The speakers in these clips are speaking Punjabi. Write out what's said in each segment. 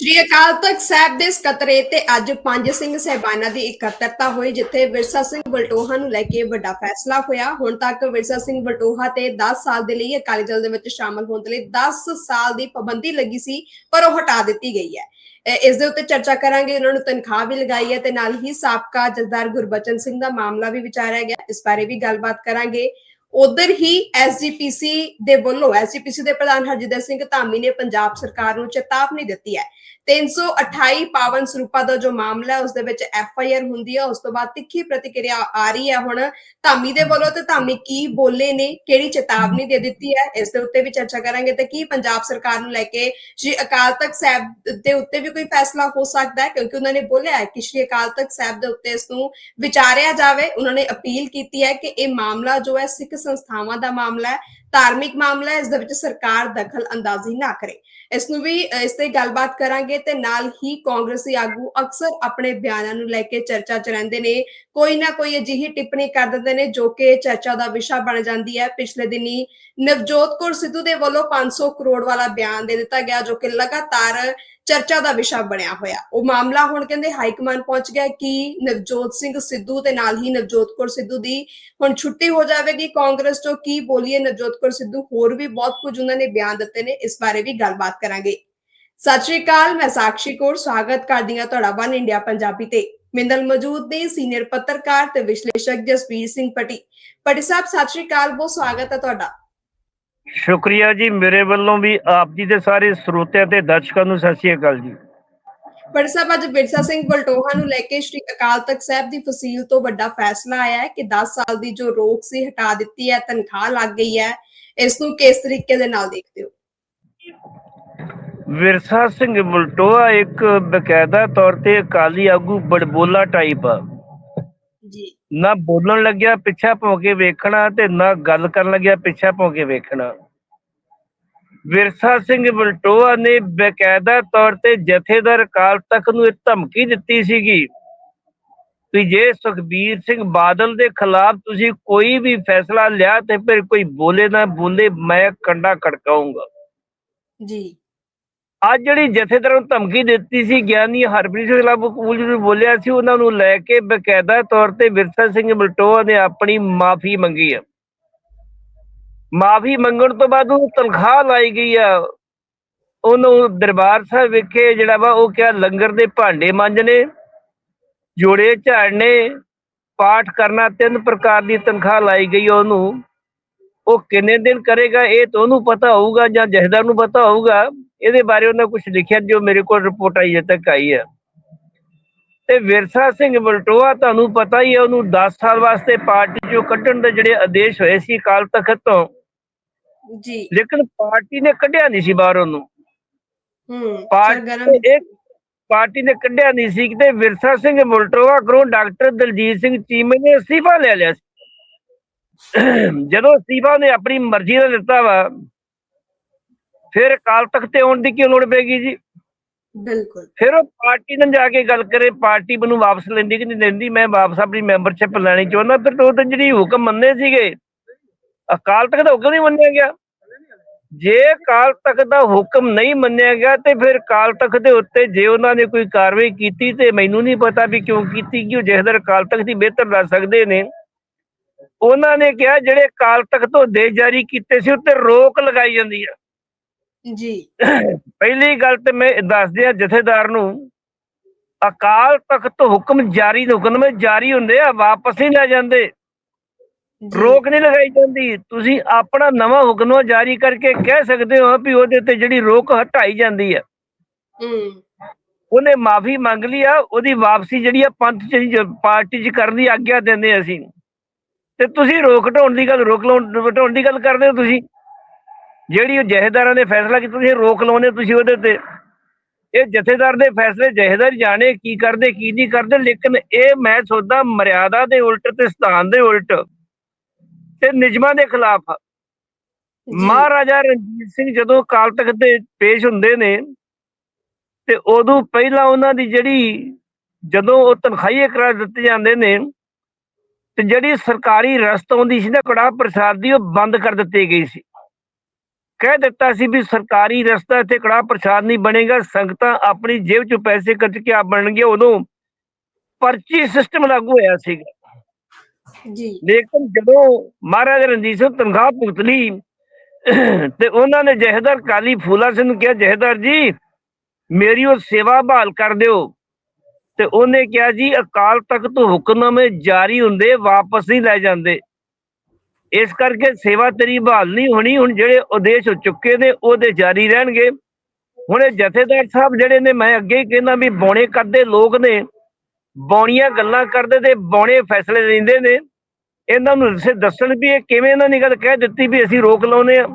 ਸ਼੍ਰੀ ਅਕਾਲ ਤਖਤ ਸਾਹਿਬ ਦੇ ਸਕੱਤਰੇ ਤੇ ਅੱਜ ਪੰਜ ਸਿੰਘ ਸਹਿਬਾਨਾਂ ਦੀ ਇਕੱਤਰਤਾ ਹੋਈ, ਜਿੱਥੇ ਵਿਰਸਾ ਸਿੰਘ ਬਲਟੋਹਾ ਨੂੰ ਲੈ ਕੇ ਵੱਡਾ ਫੈਸਲਾ ਹੋਇਆ। ਹੁਣ ਤੱਕ ਵਿਰਸਾ ਸਿੰਘ ਬਲਟੋਹਾ ਤੇ 10 ਸਾਲ ਦੇ ਲਈ ਅਕਾਲੀ ਦਲ ਦੇ ਵਿੱਚ ਸ਼ਾਮਲ ਹੋਣ ਦੇ ਲਈ 10 ਸਾਲ ਦੀ ਪਾਬੰਦੀ ਲੱਗੀ ਸੀ, ਪਰ ਉਹ ਹਟਾ ਦਿੱਤੀ ਗਈ ਹੈ। ਅਹ ਇਸ ਦੇ ਉੱਤੇ ਚਰਚਾ ਕਰਾਂਗੇ, ਉਹਨਾਂ ਨੂੰ ਤਨਖਾਹ ਵੀ ਲਗਾਈ ਹੈ ਤੇ ਨਾਲ ਹੀ ਸਾਬਕਾ ਜਥੇਦਾਰ ਗੁਰਬਚਨ ਸਿੰਘ ਦਾ ਮਾਮਲਾ ਵੀ ਵਿਚਾਰਿਆ ਗਿਆ। ਇਸ ਬਾਰੇ ਵੀ ਗੱਲਬਾਤ ਕਰਾਂਗੇ। ਉਧਰ ਹੀ ਐਸਜੀਪੀਸੀ ਦੇ ਵੱਲੋਂ ਐਸਜੀਪੀਸੀ ਦੇ ਪ੍ਰਧਾਨ ਹਰਜਿੰਦਰ ਸਿੰਘ ਧਾਮੀ ਨੇ ਪੰਜਾਬ ਸਰਕਾਰ ਨੂੰ ਚੇਤਾਵਨੀ ਦਿੱਤੀ ਹੈ 328 ਪਾਵਨ ਸਰੂਪਾ ਦਾ ਜੋ ਮਾਮਲਾ ਹੈ ਉਸ ਦੇ ਵਿੱਚ ਐਫ ਆਈ ਆਰ ਹੁੰਦੀ ਹੈ, ਉਸ ਤੋਂ ਬਾਅਦ ਤਿੱਖੀ ਪ੍ਰਤੀਕਿਰਿਆ ਆ ਰਹੀ ਹੈ ਹੁਣ। ਧਾਮੀ ਦੇ ਵੱਲੋਂ ਤੇ ਧਾਮੀ ਕੀ ਬੋਲੇ ਨੇ, ਕਿਹੜੀ ਚੇਤਾਵਨੀ ਦੇ ਦਿੱਤੀ ਹੈ, ਇਸ ਦੇ ਉੱਤੇ ਵੀ ਚਰਚਾ ਕਰਾਂਗੇ ਤੇ ਕੀ ਪੰਜਾਬ ਸਰਕਾਰ ਨੂੰ ਲੈ ਕੇ ਸ਼੍ਰੀ ਅਕਾਲ ਤਖਤ ਸਾਹਿਬ ਦੇ ਉੱਤੇ ਵੀ ਕੋਈ ਫੈਸਲਾ ਹੋ ਸਕਦਾ ਹੈ? ਕਿਉਂਕਿ ਉਹਨਾਂ ਨੇ ਬੋਲਿਆ ਹੈ ਕਿ ਸ਼੍ਰੀ ਅਕਾਲ ਤਖਤ ਸਾਹਿਬ ਦੇ ਉੱਤੇ ਇਸ ਨੂੰ ਵਿਚਾਰਿਆ ਜਾਵੇ। ਉਹਨਾਂ ਨੇ ਅਪੀਲ ਕੀਤੀ ਹੈ ਕਿ ਇਹ ਮਾਮਲਾ ਜੋ ਹੈ ਸਿੱਖ ਸੰਸਥਾਵਾਂ ਦਾ ਮਾਮਲਾ ਹੈ ਧਾਰਮਿਕ ਮਾਮਲਾ ਇਸ ਦੇ ਵਿੱਚ ਸਰਕਾਰ ਦਖਲ ਅੰਦਾਜ਼ੀ ਨਾ ਕਰੇ। ਇਸ ਨੂੰ ਵੀ, ਇਸ ਤੇ ਗੱਲਬਾਤ ਕਰਾਂਗੇ ਤੇ ਨਾਲ ਹੀ ਕਾਂਗਰਸੀ ਆਗੂ ਅਕਸਰ ਆਪਣੇ ਬਿਆਨਾਂ ਨੂੰ ਲੈ ਕੇ ਚਰਚਾ ਚ ਰਹਿੰਦੇ ਨੇ। ਕੋਈ ਨਾ ਕੋਈ ਅਜਿਹੀ ਟਿੱਪਣੀ ਕਰ ਦਿੰਦੇ ਨੇ ਜੋ ਕਿ ਚਰਚਾ ਦਾ ਵਿਸ਼ਾ ਬਣ ਜਾਂਦੀ ਹੈ। ਪਿਛਲੇ ਦਿਨੀ ਨਵਜੋਤ ਕੌਰ ਸਿੱਧੂ ਦੇ ਵੱਲੋਂ 500 ਕਰੋੜ ਵਾਲਾ ਬਿਆਨ ਦੇ ਦਿੱਤਾ ਗਿਆ ਜੋ ਕਿ ਲਗਾਤਾਰ ਚਰਚਾ ਦਾ ਵਿਸ਼ਾ ਬਣਿਆ ਹੋਇਆ। ਉਹ ਮਾਮਲਾ ਹੁਣ ਕਹਿੰਦੇ ਹਾਈ ਕਮਾਂਡ ਪਹੁੰਚ ਗਿਆ ਕਿ ਨਵਜੋਤ ਸਿੰਘ ਸਿੱਧੂ ਤੇ ਨਾਲ ਹੀ ਨਵਜੋਤ ਕੌਰ ਸਿੱਧੂ ਦੀ ਹੁਣ ਛੁੱਟੀ ਹੋ ਜਾਵੇਗੀ। ਕਾਂਗਰਸ ਤੋਂ ਕੀ ਬੋਲੀਏ, ਨਵਜੋਤ ਕੌਰ ਸਿੱਧੂ ਹੋਰ ਵੀ ਬਹੁਤ ਕੁਝ ਉਹਨਾਂ ਨੇ ਬਿਆਨ ਦਿੱਤੇ ਨੇ, ਇਸ ਬਾਰੇ ਵੀ ਗੱਲਬਾਤ ਕਰਾਂਗੇ। ਸਤਿ ਸ਼੍ਰੀ ਅਕਾਲ, ਮੈਂ ਸਾਕਸ਼ੀ ਕੌਰ, ਸਵਾਗਤ ਕਰਦੀ ਹਾਂ ਤੁਹਾਡਾ ਵਨ ਇੰਡੀਆ ਪੰਜਾਬੀ ਤੇ। ਮਿੰਦਲ ਮੌਜੂਦ ਨੇ ਸੀਨੀਅਰ ਪੱਤਰਕਾਰ ਤੇ ਵਿਸ਼ਲੇਸ਼ਕ ਜਸਪੀਰ ਸਿੰਘ ਪਟੀ। ਪਟੀ ਸਾਹਿਬ, ਸਤਿ ਸ਼੍ਰੀ ਅਕਾਲ, ਬਹੁਤ ਸਵਾਗਤ ਹੈ ਤੁਹਾਡਾ। ਸ਼ੁਕਰੀਆ ਜੀ ਮੇਰੇ ਵੱਲੋਂ ਵੀ ਆਪ ਜੀ ਦੇ ਸਾਰੇ ਸਰੋਤਿਆਂ ਤੇ ਦਰਸ਼ਕਾਂ ਨੂੰ ਸਤਿ ਸ਼੍ਰੀ ਅਕਾਲ ਜੀ। ਪਟੀ ਸਾਹਿਬ ਅੱਜ ਬਿਰਸਾ ਸਿੰਘ ਬਲਟੋਹਾ ਨੂੰ ਲੈ ਕੇ ਸ਼੍ਰੀ ਅਕਾਲ ਤਖਤ ਸਾਹਿਬ ਦੀ ਫਸੀਲ ਤੋਂ ਵੱਡਾ ਫੈਸਲਾ ਆਇਆ ਹੈ ਕਿ 10 ਸਾਲ ਦੀ ਜੋ ਰੋਕ ਸੀ ਹਟਾ ਦਿੱਤੀ ਹੈ ਤਨਖਾਹ ਲੱਗ ਗਈ ਹੈ। ਇਸ ਨੂੰ ਕਿਸ ਤਰੀਕੇ ਦੇ ਨਾਲ ਦੇਖਦੇ ਹੋ? ਵਿਰਸਾ ਸਿੰਘ ਬਲਟੋਆ ਇੱਕ ਬਕਾਇਦਾ ਤੌਰ ਤੇ ਅਕਾਲੀ ਆਗੂ ਬੜਬੋਲਾ ਟਾਈਪ ਆ। ਨਾ ਬੋਲਣ ਲੱਗਿਆ, ਪਿੱਛਾ ਭੌਂ ਕੇ ਵੇਖਣਾ ਤੇ ਨਾ ਗੱਲ ਕਰਨ ਲੱਗਿਆ, ਪਿੱਛਾ ਭੌਂ ਕੇ ਵੇਖਣਾ। ਵਿਰਸਾ ਸਿੰਘ ਬਲਟੋਆ ਨੇ ਬਕਾਇਦਾ ਤੌਰ ਤੇ ਜਥੇਦਾਰ ਕਾਲ ਤਖਤ ਨੂੰ ਇਹ ਧਮਕੀ ਦਿੱਤੀ ਸੀਗੀ ਕਿ ਜੇ ਸੁਖਬੀਰ ਸਿੰਘ ਬਾਦਲ ਦੇ ਖਿਲਾਫ ਤੁਸੀਂ ਕੋਈ ਵੀ ਫੈਸਲਾ ਲਿਆ ਤੇ ਫਿਰ ਕੋਈ ਬੋਲੇ ਨਾ ਬੋਲੇ, ਮੈਂ ਕੰਡਾ ਖੜਕਾਉਂਗਾ ਜੀ। ਅੱਜ ਜਿਹੜੀ ਜਥੇਦਾਰ ਨੂੰ ਧਮਕੀ ਦਿੱਤੀ ਸੀ, ਗਿਆਨੀ ਹਰਪ੍ਰੀਤ ਸਿੰਘ ਖਿਲਾਫ ਕਬੂਲ ਜੀ ਬੋਲਿਆ ਸੀ, ਉਹਨਾਂ ਨੂੰ ਲੈ ਕੇ ਬਕਾਇਦਾ ਤੌਰ ਤੇ ਵਿਰਸਾ ਸਿੰਘ ਬਲਟੋਆ ਨੇ ਆਪਣੀ ਮਾਫੀ ਮੰਗੀ ਹੈ ਮਾਫੀ ਮੰਗਣ ਤੋਂ ਬਾਅਦ ਉਹ ਤਨਖਾਹ ਲਾਈ ਗਈ ਆ। ਉਹਨੂੰ ਦਰਬਾਰ ਸਾਹਿਬ ਵਿਖੇ ਜਿਹੜਾ ਵਾ, ਉਹ ਕਿਹਾ ਲੰਗਰ ਦੇ ਭਾਂਡੇ ਮਾਂਜਣੇ, ਜੋੜੇ ਝਾੜਨੇ, ਪਾਠ ਕਰਨਾ, ਤਿੰਨ ਪ੍ਰਕਾਰ ਦੀ ਤਨਖਾਹ ਲਾਈ ਗਈ ਆ ਉਹਨੂੰ। ਉਹ ਕਿੰਨੇ ਦਿਨ ਕਰੇਗਾ, ਇਹ ਤਾਂ ਉਹਨੂੰ ਪਤਾ ਹੋਊਗਾ ਜਾਂ ਜਹਦਾਰ ਨੂੰ ਪਤਾ ਹੋਊਗਾ। ਇਹਦੇ ਬਾਰੇ ਉਹਨਾਂ ਕੁਝ ਲਿਖਿਆ ਜੋ ਮੇਰੇ ਕੋਲ ਰਿਪੋਰਟ ਆਈ ਹੈ ਤੱਕ ਆਈ ਹੈ। ਤੇ ਵਿਰਸਾ ਸਿੰਘ ਬਲਟੋਆ ਤੁਹਾਨੂੰ ਪਤਾ ਹੀ ਹੈ ਉਹਨੂੰ 10 ਸਾਲ ਵਾਸਤੇ ਪਾਰਟੀ ਚੋਂ ਕੱਢਣ ਦੇ ਜਿਹੜੇ ਆਦੇਸ਼ ਹੋਏ ਸੀ ਅਕਾਲ ਤਖਤ ਤੋਂ। ਜੀ। ਲੇਕਿਨ ਪਾਰਟੀ ਨੇ ਕੱਢਿਆ ਨਹੀਂ ਸੀ ਬਾਹਰ ਉਹਨੂੰ। ਹੂੰ ਪਾਰਟੀ ਇੱਕ ਪਾਰਟੀ ਨੇ ਕੱਢਿਆ ਨਹੀਂ ਸੀ ਤੇ ਵਿਰਸਾ ਸਿੰਘ ਬਲਟੋਆ ਕੋਲੋਂ ਡਾਕਟਰ ਦਲਜੀਤ ਸਿੰਘ ਚੀਮੇ ਨੇ ਅਸਤੀਫਾ ਲੈ ਲਿਆ ਸੀ। ਜਦੋਂ ਅਸਤੀਫਾ ਨੇ ਆਪਣੀ ਮਰਜ਼ੀ ਨਾਲ ਦਿੱਤਾ ਵਾ ਫਿਰ ਅਕਾਲ ਤਖਤ ਤੇ ਆਉਣ ਦੀ ਕੀ ਲੋੜ ਪੈਗੀ ਜੀ? ਬਿਲਕੁਲ। ਫਿਰ ਉਹ ਪਾਰਟੀ ਨਾਲ ਜਾ ਕੇ ਗੱਲ ਕਰੇ ਪਾਰਟੀ ਮੈਨੂੰ ਵਾਪਸ ਲੈਂਦੀ ਕਿ ਨਹੀਂ ਲੈਂਦੀ ਮੈਂ ਵਾਪਸ ਆਪਣੀ ਮੈਂਬਰਸ਼ਿਪ ਲੈਣੀ ਚਾਹੁੰਦਾ ਫਿਰ ਉਹ ਤਾਂ ਜਿਹੜੀ ਹੁਕਮ ਮੰਨੇ ਸੀਗੇ ਅਕਾਲ ਤਖਤ ਦਾ ਹੁਕਮ ਨਹੀਂ ਮੰਨਿਆ ਗਿਆ। ਜੇ ਅਕਾਲ ਤਖਤ ਦਾ ਹੁਕਮ ਨਹੀਂ ਮੰਨਿਆ ਗਿਆ ਤੇ ਫਿਰ ਅਕਾਲ ਤਖਤ ਦੇ ਉੱਤੇ ਜੇ ਉਹਨਾਂ ਨੇ ਕੋਈ ਕਾਰਵਾਈ ਕੀਤੀ ਤੇ ਮੈਨੂੰ ਨਹੀਂ ਪਤਾ ਵੀ ਕਿਉਂ ਕੀਤੀ ਕਿ ਉਹ ਜਿਹਦਰ ਅਕਾਲ ਤਖਤ ਦੀ ਬਿਹਤਰ ਦੱਸ ਸਕਦੇ ਨੇ। ਉਹਨਾਂ ਨੇ ਕਿਹਾ ਜਿਹੜੇ ਅਕਾਲ ਤਖਤ ਤੋਂ ਦੇਸ਼ ਜਾਰੀ ਕੀਤੇ ਸੀ ਉੱਤੇ ਰੋਕ ਲਗਾਈ ਜਾਂਦੀ ਹੈ ਜੀ। ਪਹਿਲੀ ਗੱਲ ਤੇ ਮੈਂ ਦੱਸ ਦਿਆਂ ਜਥੇਦਾਰ ਨੂੰ ਅਕਾਲ ਤਖਤ ਹੁਕਮ ਜਾਰੀ ਹੁਕਮ ਜਾਰੀ ਹੁੰਦੇ ਆ ਵਾਪਸ ਨਹੀਂ ਲੈ ਜਾਂਦੇ। ਰੋਕ ਨਹੀਂ ਲਗਾਈ ਜਾਂਦੀ। ਤੁਸੀਂ ਆਪਣਾ ਨਵਾਂ ਹੁਕਮ ਜਾਰੀ ਕਰਕੇ ਕਹਿ ਸਕਦੇ ਹੋ ਵੀ ਉਹਦੇ ਤੇ ਜਿਹੜੀ ਰੋਕ ਹਟਾਈ ਜਾਂਦੀ ਹੈ ਹੂੰ। ਉਹਨੇ ਮਾਫੀ ਮੰਗ ਲਈ ਆ ਉਹਦੀ ਵਾਪਸੀ ਜਿਹੜੀ ਆ ਪੰਥ ਚ ਪਾਰਟੀ ਚ ਕਰਨ ਦੀ ਆਗਿਆ ਦਿੰਦੇ ਅਸੀਂ। ਤੇ ਤੁਸੀਂ ਰੋਕ ਹਟਾਉਣ ਦੀ ਗੱਲ ਰੋਕ ਲਾਉਣ ਹਟਾਉਣ ਦੀ ਗੱਲ ਕਰਦੇ ਹੋ ਤੁਸੀਂ? ਜਿਹੜੀ ਉਹ ਜਹੇਦਾਰਾਂ ਨੇ ਫੈਸਲਾ ਕੀਤਾ ਤੁਸੀਂ ਰੋਕ ਲਾਉਂਦੇ ਤੁਸੀਂ ਉਹਦੇ ਤੇ। ਇਹ ਜਥੇਦਾਰ ਦੇ ਫੈਸਲੇ ਜਹੇਦਾਰ ਜਾਣੇ ਕੀ ਕਰਦੇ ਕੀ ਨਹੀਂ ਕਰਦੇ ਲੇਕਿਨ ਇਹ ਮੈਂ ਸੋਚਦਾ ਮਰਿਆਦਾ ਦੇ ਉਲਟ ਤੇ ਸਥਾਨ ਦੇ ਉਲਟ ਤੇ ਨਿਯਮਾਂ ਦੇ ਖਿਲਾਫ। ਮਹਾਰਾਜਾ ਰਣਜੀਤ ਸਿੰਘ ਜਦੋਂ ਅਕਾਲ ਤਖਤ ਤੇ ਪੇਸ਼ ਹੁੰਦੇ ਨੇ ਤੇ ਉਦੋਂ ਪਹਿਲਾਂ ਉਹਨਾਂ ਦੀ ਜਿਹੜੀ ਜਦੋਂ ਉਹ ਤਨਖਾਹੀਏ ਕਰਾ ਦਿੱਤੇ ਜਾਂਦੇ ਨੇ ਤੇ ਜਿਹੜੀ ਸਰਕਾਰੀ ਰਸਤ ਆਉਂਦੀ ਸੀ ਨਾ ਕੜਾ ਪ੍ਰਸਾਦ ਦੀ ਉਹ ਬੰਦ ਕਰ ਦਿੱਤੀ ਗਈ ਸੀ। ਕਹਿ ਦਿੱਤਾ ਸੀ ਵੀ ਸਰਕਾਰੀ ਰਸਤਾ ਇੱਥੇ ਕੜਾ ਪ੍ਰਸ਼ਾਦ ਨਹੀਂ ਬਣੇਗਾ ਸੰਗਤਾਂ ਆਪਣੀ ਜੇਬ ਚੋਂ ਪੈਸੇ ਖਰਚ ਕੇ ਆ ਬਣਨਗੇ ਉਦੋਂ ਪਰਚੀ ਸਿਸਟਮ ਲਾਗੂ ਹੋਇਆ ਸੀਗਾ। ਜੀ। ਲੇਕਿਨ ਜਦੋਂ ਮਹਾਰਾਜਾ ਰਣਜੀਤ ਸਿੰਘ ਤਨਖਾਹ ਭੁਗਤ ਲਈ ਤੇ ਉਹਨਾਂ ਨੇ ਜਹੇਦਾਰ ਕਾਲੀ ਫੂਲਾ ਸਿੰਘ ਨੂੰ ਕਿਹਾ ਜਹੇਦਾਰ ਜੀ ਮੇਰੀ ਉਹ ਸੇਵਾ ਬਹਾਲ ਕਰ ਦਿਓ। ਤੇ ਉਹਨੇ ਕਿਹਾ ਜੀ ਅਕਾਲ ਤਖਤ ਤੋਂ ਹੁਕਮਨਾਮੇ ਜਾਰੀ ਹੁੰਦੇ ਵਾਪਸ ਨਹੀਂ ਲੈ ਜਾਂਦੇ। ਇਸ ਕਰਕੇ ਸੇਵਾ ਤੇਰੀ ਬਹਾਲ ਨਹੀਂ ਹੋਣੀ, ਹੁਣ ਜਿਹੜੇ ਉਦੇਸ਼ ਹੋ ਚੁੱਕੇ ਨੇ, ਉਹਦੇ ਜਾਰੀ ਰਹਿਣਗੇ। ਹੁਣ ਇਹ ਜਥੇਦਾਰ ਸਾਹਿਬ ਜਿਹੜੇ ਨੇ, ਮੈਂ ਅੱਗੇ ਹੀ ਕਹਿੰਦਾ ਵੀ ਬੌਣੇ ਕਰਦੇ ਲੋਕ ਨੇ, ਬੌਣੀਆਂ ਗੱਲਾਂ ਕਰਦੇ ਤੇ ਬੌਣੇ ਫੈਸਲੇ ਲੈਂਦੇ ਨੇ। ਇਹਨਾਂ ਨੂੰ ਦੱਸੇ ਦੱਸਣ ਵੀ ਇਹ ਕਿਵੇਂ ਇਹਨਾਂ ਨੇ ਗੱਲ ਕਹਿ ਦਿੱਤੀ ਵੀ ਅਸੀਂ ਰੋਕ ਲਾਉਨੇ ਆ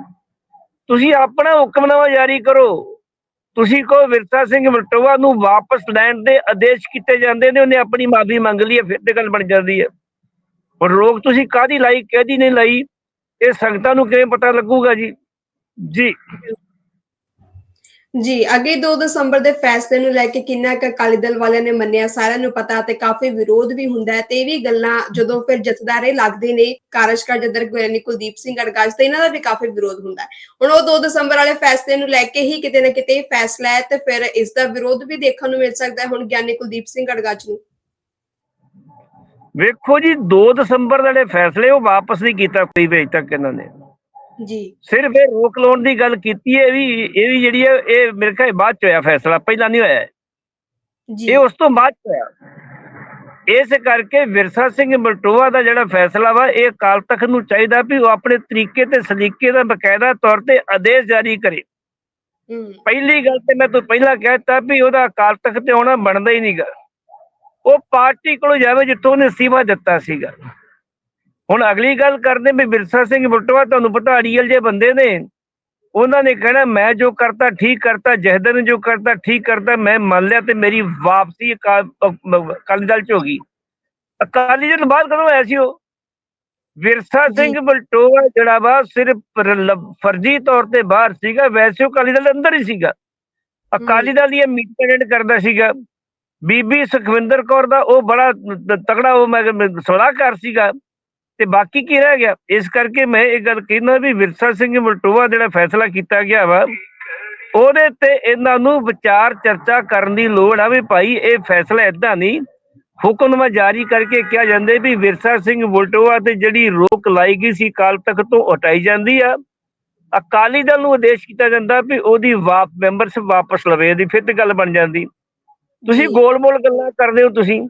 ਤੁਸੀਂ ਆਪਣਾ ਹੁਕਮਨਾਮਾ ਜਾਰੀ ਕਰੋ। ਤੁਸੀਂ ਕੋ ਵਿਰਸਾ ਸਿੰਘ ਵਲਟੋਆ ਨੂੰ ਵਾਪਸ ਲੈਣ ਦੇ ਆਦੇਸ਼ ਕੀਤੇ ਜਾਂਦੇ ਨੇ, ਉਹਨੇ ਆਪਣੀ ਮਾਫੀ ਮੰਗ ਲਈ ਹੈ, ਫਿਰ ਤੇ ਗੱਲ ਬਣ ਜਾਂਦੀ ਹੈ। ਪਰ ਰੋਕ ਤੁਸੀਂ ਕਾਦੀ ਲਾਈ, ਕਿਹਦੀ ਨਹੀਂ ਲਾਈ, ਇਹ ਸੰਗਤਾਂ ਨੂੰ ਕਿਵੇਂ ਪਤਾ ਲੱਗੂਗਾ ਜੀ? ਜੀ। ਜੀ, ਅੱਗੇ 2 ਦਸੰਬਰ ਦੇ ਫੈਸਲੇ ਨੂੰ ਲੈ ਕੇ ਕਿੰਨਾ ਕੁ ਅਕਾਲੀ ਦਲ ਵਾਲਿਆਂ ਨੇ ਮੰਨਿਆ, ਸਾਰਿਆਂ ਨੂੰ ਪਤਾ ਤੇ ਕਾਫੀ ਵਿਰੋਧ ਵੀ ਹੁੰਦਾ ਹੈ ਤੇ ਇਹ ਵੀ ਗੱਲਾਂ ਜਦੋਂ ਫਿਰ ਜਥੇਦਾਰੇ ਲੱਗਦੇ ਨੇ, ਕਾਰਜਕਾਰ ਜਦਰ ਗਿਆਨੀ ਕੁਲਦੀਪ ਸਿੰਘ ਅੜਗਾਜ ਤੇ ਇਹਨਾਂ ਦਾ ਵੀ ਕਾਫੀ ਵਿਰੋਧ ਹੁੰਦਾ ਹੈ। ਹੁਣ ਉਹ 2 ਦਸੰਬਰ ਵਾਲੇ ਫੈਸਲੇ ਨੂੰ ਲੈ ਕੇ ਹੀ ਕਿਤੇ ਨਾ ਕਿਤੇ ਫੈਸਲਾ ਹੈ ਤੇ ਫਿਰ ਇਸ ਦਾ ਵਿਰੋਧ ਵੀ ਦੇਖਣ ਨੂੰ ਮਿਲ ਸਕਦਾ ਹੈ, ਹੁਣ ਗਿਆਨੀ ਕੁਲਦੀਪ ਸਿੰਘ ਅੜਗਾਜ ਨੂੰ। ਵੇਖੋ ਜੀ 2 ਦਸੰਬਰ ਦੇ ਜਿਹੜੇ ਫੈਸਲੇ ਉਹ ਵਾਪਸ ਨਹੀਂ ਕੀਤਾ ਕੋਈ ਵੀ ਅਜੇ ਤੱਕ ਇਹਨਾਂ ਨੇ। ਜੀ। ਸਿਰਫ ਇਹ ਰੋਕ ਲਾਉਣ ਦੀ ਗੱਲ ਕੀਤੀ ਹੈ ਇਹ ਵੀ ਇਹ ਵੀ ਜਿਹੜੀ ਹੈ ਇਹ ਮੇਰੇ ਖਿਆਲ ਬਾਅਦ ਚ ਹੋਇਆ ਫੈਸਲਾ ਪਹਿਲਾਂ ਨਹੀਂ ਹੋਇਆ ਜੀ। ਇਹ ਉਸ ਤੋਂ ਬਾਅਦ ਚ ਹੋਇਆ। ਇਸ ਕਰਕੇ ਵਿਰਸਾ ਸਿੰਘ ਬਲਟੋਆ ਦਾ ਜਿਹੜਾ ਫੈਸਲਾ ਵਾ ਇਹ ਅਕਾਲ ਤਖਤ ਨੂੰ ਚਾਹੀਦਾ ਵੀ ਉਹ ਆਪਣੇ ਤਰੀਕੇ ਤੇ ਸਲੀਕੇ ਦਾ ਬਕਾਇਦਾ ਤੌਰ ਤੇ ਆਦੇਸ਼ ਜਾਰੀ ਕਰੇ। ਪਹਿਲੀ ਗੱਲ ਤੇ ਮੈਂ ਤੋਂ ਪਹਿਲਾਂ ਕਹਿਤਾ ਵੀ ਉਹਦਾ ਅਕਾਲ ਤਖਤ ਤੇ ਆਉਣਾ ਬਣਦਾ ਹੀ ਨਹੀਂਗਾ ਉਹ ਪਾਰਟੀ ਕੋਲ ਜਾਵੇ ਜਿੱਥੋਂ ਉਹਨੇ ਸੀਮਾ ਦਿੱਤਾ ਸੀਗਾ। ਹੁਣ ਅਗਲੀ ਗੱਲ ਕਰਦੇ ਵੀ ਬਿਰਸਾ ਸਿੰਘ ਬਲਟੋਆ ਤੁਹਾਨੂੰ ਪਤਾ ਅੜੀਅਲ ਜੇ ਬੰਦੇ ਨੇ। ਉਹਨਾਂ ਨੇ ਕਹਿਣਾ ਮੈਂ ਜੋ ਕਰਤਾ ਠੀਕ ਕਰਤਾ ਜਹਦਰ ਨੇ ਜੋ ਕਰਤਾ ਠੀਕ ਕਰਤਾ ਮੈਂ ਮੰਨ ਲਿਆ ਤੇ ਮੇਰੀ ਵਾਪਸੀ ਅਕਾਲੀ ਦਲ ਚ ਹੋ ਗਈ। ਅਕਾਲੀ ਦਲ ਬਾਅਦ ਕਦੋਂ ਆਇਆ ਸੀ ਉਹ? ਵਿਰਸਾ। ਸਿੰਘ ਬਲਟੋਆ ਜਿਹੜਾ ਵਾ ਸਿਰਫ ਫਰਜ਼ੀ ਤੌਰ ਤੇ ਬਾਹਰ ਸੀਗਾ ਵੈਸੇ ਉਹ ਅਕਾਲੀ ਦਲ ਅੰਦਰ ਹੀ ਸੀਗਾ। ਅਕਾਲੀ ਦਲ ਦੀ ਮੀਟਿੰਗ ਅਟੈਂਡ ਕਰਦਾ ਸੀਗਾ। ਬੀਬੀ ਸੁਖਵਿੰਦਰ ਕੌਰ ਦਾ ਉਹ ਬੜਾ ਤਕੜਾ ਉਹ ਮੈਂ ਸਲਾਹਕਾਰ ਸੀਗਾ ਤੇ ਬਾਕੀ ਕੀ ਰਹਿ ਗਿਆ? ਇਸ ਕਰਕੇ ਮੈਂ ਇਹ ਗੱਲ ਕਹਿੰਦਾ ਵੀ ਵਿਰਸਾ ਸਿੰਘ ਮਲਟੋਆ ਜਿਹੜਾ ਫੈਸਲਾ ਕੀਤਾ ਗਿਆ ਵਾ, ਉਹਦੇ ਤੇ ਇਹਨਾਂ ਨੂੰ ਵਿਚਾਰ ਚਰਚਾ ਕਰਨ ਦੀ ਲੋੜ ਆ ਵੀ ਭਾਈ ਇਹ ਫੈਸਲਾ ਏਦਾਂ ਨਹੀਂ, ਹੁਕਮਨਾਮਾ ਜਾਰੀ ਕਰਕੇ ਕਿਹਾ ਜਾਂਦੇ ਵੀ ਵਿਰਸਾ ਸਿੰਘ ਬਲਟੋਆ ਤੇ ਜਿਹੜੀ ਰੋਕ ਲਾਈ ਗਈ ਸੀ ਕਾਲ ਤਖ਼ਤ ਤੋਂ ਹਟਾਈ ਜਾਂਦੀ ਆ। ਅਕਾਲੀ ਦਲ ਨੂੰ ਆਦੇਸ਼ ਕੀਤਾ ਜਾਂਦਾ ਵੀ ਉਹਦੀ ਵਾਪ, ਮੈਂਬਰਸ਼ਿਪ ਵਾਪਸ ਲਵੇ ਇਹਦੀ ਫਿਰ ਤੇ ਗੱਲ ਬਣ ਜਾਂਦੀ। ਤੁਸੀਂ। ਗੋਲ-ਮੋਲ ਗੱਲਾਂ ਕਰਦੇ ਹੋ ਤੁਸੀਂ।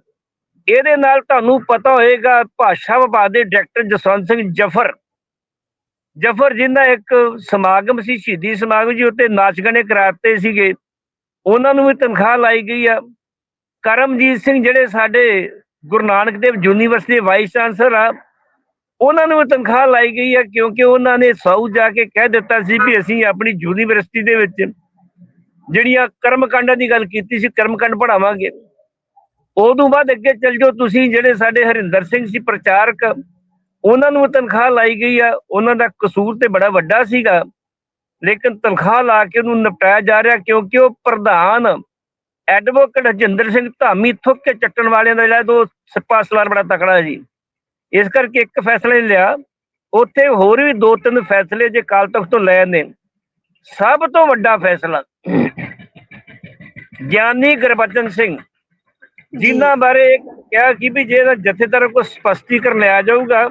ਇਹਦੇ ਨਾਲ ਤੁਹਾਨੂੰ ਪਤਾ ਹੋਏਗਾ ਭਾਸ਼ਾ ਵਿਭਾਗ ਦੇ ਡਾਇਰੈਕਟਰ ਜਸਵੰਤ ਸਿੰਘ ਜਫਰ। ਜਫਰ ਜਿੰਦਾ ਇੱਕ ਸਮਾਗਮ ਸੀ ਸ਼ਹੀਦੀ ਸਮਾਗਮ ਜੀ ਉੱਤੇ ਨਾਚ ਗਾਣੇ ਕਰਾਤੇ ਸੀਗੇ। ਉਹਨਾਂ ਨੂੰ ਵੀ ਤਨਖਾਹ ਲਾਈ ਗਈ ਆ। ਕਰਮਜੀਤ ਸਿੰਘ ਜਿਹੜੇ ਸਾਡੇ ਗੁਰੂ ਨਾਨਕ ਦੇਵ ਯੂਨੀਵਰਸਿਟੀ ਦੇ ਵਾਈਸ ਚਾਂਸਲਰ ਆ ਉਹਨਾਂ ਨੂੰ ਵੀ ਤਨਖਾਹ ਲਾਈ ਗਈ ਆ ਕਿਉਂਕਿ ਉਹਨਾਂ ਨੇ ਸਾਊਥ ਜਾ ਕੇ ਕਹਿ ਦਿੱਤਾ ਸੀ ਵੀ ਅਸੀਂ ਆਪਣੀ ਯੂਨੀਵਰਸਿਟੀ ਦੇ ਵਿੱਚ ਜਿਹੜੀਆਂ ਕਰਮਕਾਂਡਾਂ ਦੀ ਗੱਲ ਕੀਤੀ ਸੀ, ਕਰਮਕਾਂਡ ਪੜਾਵਾਂਗੇ ਉਦੋਂ ਬਾਅਦ ਅੱਗੇ ਚੱਲ ਜਾਓ, ਤੁਸੀਂ ਜਿਹੜੇ ਸਾਡੇ ਹਰਿੰਦਰ ਸਿੰਘ ਸੀ ਪ੍ਰਚਾਰਕ, ਉਹਨਾਂ ਨੂੰ ਤਨਖਾਹ ਲਾਈ ਗਈ ਆ। ਉਹਨਾਂ ਦਾ ਕਸੂਰ ਤੇ ਬੜਾ ਵੱਡਾ ਸੀਗਾ। ਲੇਕਿਨ ਤਨਖਾਹ ਲਾ ਕੇ ਉਹਨੂੰ ਨਿਪਟਾਇਆ ਜਾ ਰਿਹਾ, ਕਿਉਂਕਿ ਉਹ ਪ੍ਰਧਾਨ ਐਡਵੋਕੇਟ ਹਜਿੰਦਰ ਸਿੰਘ ਧਾਮੀ ਥੁੱਕ ਕੇ ਚੱਟਣ ਵਾਲਿਆਂ ਦਾ ਜਿਹੜਾ ਉਹ ਸਿਪਾ ਸਲਾਰ ਬੜਾ ਤਕੜਾ ਜੀ ਇਸ ਕਰਕੇ ਇੱਕ ਫੈਸਲਾ ਲਿਆ। ਉੱਥੇ ਹੋਰ ਵੀ ਦੋ ਤਿੰਨ ਫੈਸਲੇ ਜੇ ਕਾਲ ਤਖਤ ਤੋਂ ਲਏ ਨੇ ਸਭ ਤੋਂ ਵੱਡਾ ਫੈਸਲਾ ਗਿਆਨੀ ਗੁਰਬਚਨ ਸਿੰਘ ਜਿਨ੍ਹਾਂ ਬਾਰੇ ਕਿਹਾ ਕਿ ਵੀ ਜੇ ਇਹਦਾ ਜਥੇਦਾਰ ਕੋ ਸਪਸ਼ਟੀਕਰਨ ਲਿਆ ਜਾਊਗਾ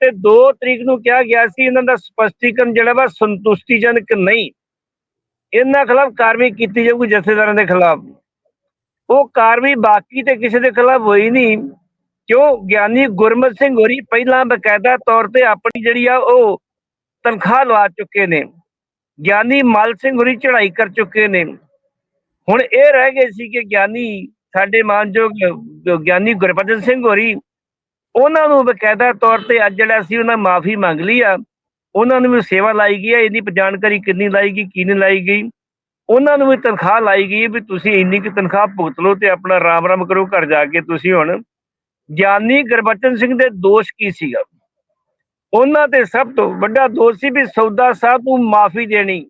ਤੇ 2 ਤਰੀਕ ਨੂੰ ਕਿਹਾ ਗਿਆ ਸੀ ਇਹਨਾਂ ਦਾ ਸਪਸ਼ਟੀਕਰਨ ਜਿਹੜਾ ਵਾ ਸੰਤੁਸ਼ਟੀਜਨਕ ਨਹੀਂ। ਇਹਨਾਂ ਖਿਲਾਫ ਕਾਰਵਾਈ ਕੀਤੀ ਜਾਊਗੀ ਜਥੇਦਾਰਾਂ ਦੇ ਖਿਲਾਫ। ਉਹ ਕਾਰਵਾਈ ਬਾਕੀ ਤੇ ਕਿਸੇ ਦੇ ਖਿਲਾਫ ਹੋਈ ਨਹੀਂ। ਕਿਉਂ? ਗਿਆਨੀ ਗੁਰਮਤ ਸਿੰਘ ਹੋਰੀ ਪਹਿਲਾਂ ਬਕਾਇਦਾ ਤੌਰ ਤੇ ਆਪਣੀ ਜਿਹੜੀ ਆ ਉਹ ਤਨਖਾਹ ਲਵਾ ਚੁੱਕੇ ਨੇ। ਗਿਆਨੀ ਮਲ ਸਿੰਘ ਹੋਰੀ ਚੜ੍ਹਾਈ ਕਰ ਚੁੱਕੇ ਨੇ। ਹੁਣ ਇਹ ਰਹਿ ਗਏ ਸੀ ਕਿ ਗਿਆਨੀ ਸਾਡੇ ਮਾਨਯੋਗ ਗਿਆਨੀ ਗੁਰਬਚਨ ਸਿੰਘ ਹੋਰੀ, ਉਹਨਾਂ ਨੂੰ ਬਕਾਇਦਾ ਤੌਰ ਤੇ ਅੱਜ ਜਿਹੜਾ ਸੀ ਉਹਨਾਂ ਮਾਫੀ ਮੰਗ ਲਈ ਆ, ਉਹਨਾਂ ਨੂੰ ਵੀ ਸੇਵਾ ਲਾਈ ਗਈ ਹੈ ਇਹਦੀ ਜਾਣਕਾਰੀ ਕਿੰਨੀ ਲਾਈ ਗਈ, ਕੀ ਨਹੀਂ ਲਾਈ ਗਈ, ਉਹਨਾਂ ਨੂੰ ਵੀ ਤਨਖਾਹ ਲਾਈ ਗਈ ਵੀ ਤੁਸੀਂ ਇੰਨੀ ਕੁ ਤਨਖਾਹ ਭੁਗਤ ਲਓ ਤੇ ਆਪਣਾ ਰਾਮ ਰਾਮ ਕਰੋ ਘਰ ਜਾ ਕੇ ਤੁਸੀਂ ਹੁਣ। ਗਿਆਨੀ ਗੁਰਬਚਨ ਸਿੰਘ ਦੇ ਦੋਸ਼ ਕੀ ਸੀਗਾ? ਉਹਨਾਂ ਤੇ ਸਭ ਤੋਂ ਵੱਡਾ ਦੋਸ਼ ਸੀ ਵੀ ਸੌਦਾ ਸਾਹਿਬ ਨੂੰ ਮਾਫੀ ਦੇਣੀ।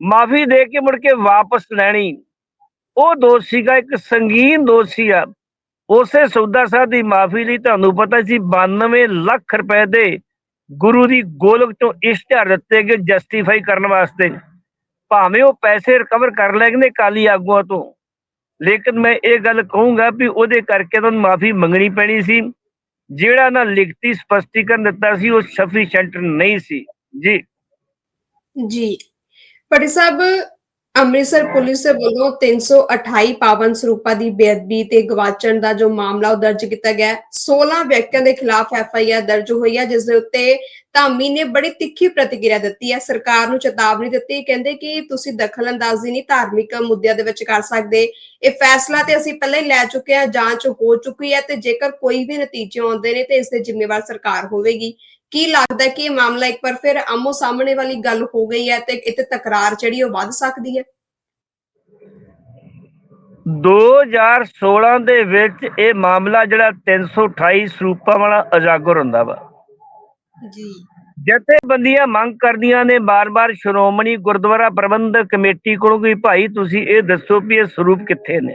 ਮਾਫੀ ਦੇ ਕੇ ਮੁੜ ਕੇ ਵਾਪਸ ਲੈਣੀ। ਉਹ ਦੋਸ਼ ਸੀਗਾ, ਇੱਕ ਸੰਗੀਨ ਦੋਸ਼ ਸੀ ਆ ਉਸੇ ਸੌਦਾ ਸਾਹਿਬ ਦੀ ਮਾਫੀ ਲਈ ਤੁਹਾਨੂੰ ਪਤਾ ਸੀ 92 ਲੱਖ ਰੁਪਏ ਦੇ ਗੁਰੂ ਦੀ ਗੋਲਕ ਤੋਂ ਇਸ਼ਤਿਹਾਰ ਦਿੱਤੇ ਗਏ ਜਸਟੀਫਾਈ ਕਰਨ ਵਾਸਤੇ। ਭਾਵੇਂ ਉਹ ਪੈਸੇ ਰਿਕਵਰ ਕਰ ਲੈਣ ਨੇ ਕਾਲੀ ਆਗੂਆਂ ਤੋਂ, ਲੇਕਿਨ ਮੈਂ ਇਹ ਗੱਲ ਕਹੂੰਗਾ ਵੀ ਉਹਦੇ ਕਰਕੇ ਤੁਹਾਨੂੰ ਮਾਫੀ ਮੰਗਣੀ ਪੈਣੀ ਸੀ। ਜਿਹੜਾ ਨਾ ਲਿਖਤੀ ਸਪਸ਼ਟੀਕਰਨ ਦਿੱਤਾ ਸੀ, ਉਹ ਸਫੀਸ਼ੀਐਂਟ ਨਹੀਂ ਸੀ। ਜੀ। ਜੀ। ਪਟਿ ਸਾਹਿਬ, ਅੰਮ੍ਰਿਤਸਰ ਪੁਲਿਸ ਵੱਲੋਂ 328 ਪਾਵਨ ਸਰੂਪਾਂ ਦੀ ਬੇਅਦਬੀ ਤੇ ਗਵਾਚਣ ਦਾ ਜੋ ਮਾਮਲਾ ਉਹ ਦਰਜ ਕੀਤਾ ਗਿਆ 16 ਵਿਅਕਤੀਆਂ ਦੇ ਖਿਲਾਫ ਐਫ ਆਈ ਆਰ ਦਰਜ ਹੋਈ ਹੈ, ਜਿਸ ਦੇ ਉੱਤੇ ਧਾਮੀ ਨੇ ਬੜੀ ਤਿੱਖੀ ਪ੍ਰਤੀਕਿਰਿਆ ਦਿੱਤੀ ਹੈ। ਸਰਕਾਰ ਨੂੰ ਚੇਤਾਵਨੀ ਦਿੱਤੀ, ਕਹਿੰਦੇ ਕਿ ਤੁਸੀਂ ਦਖਲਅੰਦਾਜ਼ੀ ਨਹੀਂ, ਧਾਰਮਿਕ ਮੁੱਦਿਆਂ ਦੇ ਵਿੱਚ ਕਰ ਸਕਦੇ। ਇਹ ਫੈਸਲਾ ਤੇ ਅਸੀਂ ਪਹਿਲਾਂ ਹੀ ਲੈ ਚੁੱਕੇ ਹਾਂ, ਜਾਂਚ ਹੋ ਚੁੱਕੀ ਹੈ ਤੇ ਜੇਕਰ ਕੋਈ ਵੀ ਨਤੀਜੇ ਆਉਂਦੇ ਨੇ ਤੇ ਇਸ ਦੇ ਜ਼ਿੰਮੇਵਾਰ ਸਰਕਾਰ ਹੋਵੇਗੀ। ਕੀ ਲੱਗਦਾ ਕਿ ਇਹ ਮਾਮਲਾ ਇੱਕ ਵਾਰ ਫਿਰ ਆਮੋ ਸਾਹਮਣੇ ਵਾਲੀ ਗੱਲ ਹੋ ਗਈ ਹੈ ਤੇ ਇੱਥੇ ਤਕਰਾਰ ਜਿਹੜੀ ਉਹ ਵੱਧ ਸਕਦੀ ਹੈ? 2016 ਦੇ ਵਿੱਚ ਇਹ ਮਾਮਲਾ ਜਿਹੜਾ 328 ਸਰੂਪਾਂ ਵਾਲਾ ਅਜਾਗਰ ਹੁੰਦਾ ਵਾ। ਜੀ। ਜਥੇਬੰਦੀਆਂ ਮੰਗ ਕਰਦੀਆਂ ਨੇ ਬਾਰ-ਬਾਰ ਸ਼੍ਰੋਮਣੀ ਗੁਰਦੁਆਰਾ ਪ੍ਰਬੰਧਕ ਕਮੇਟੀ ਕੋਲੋਂ ਵੀ ਭਾਈ ਤੁਸੀਂ ਇਹ ਦੱਸੋ ਵੀ ਇਹ ਸਰੂਪ ਕਿੱਥੇ ਨੇ।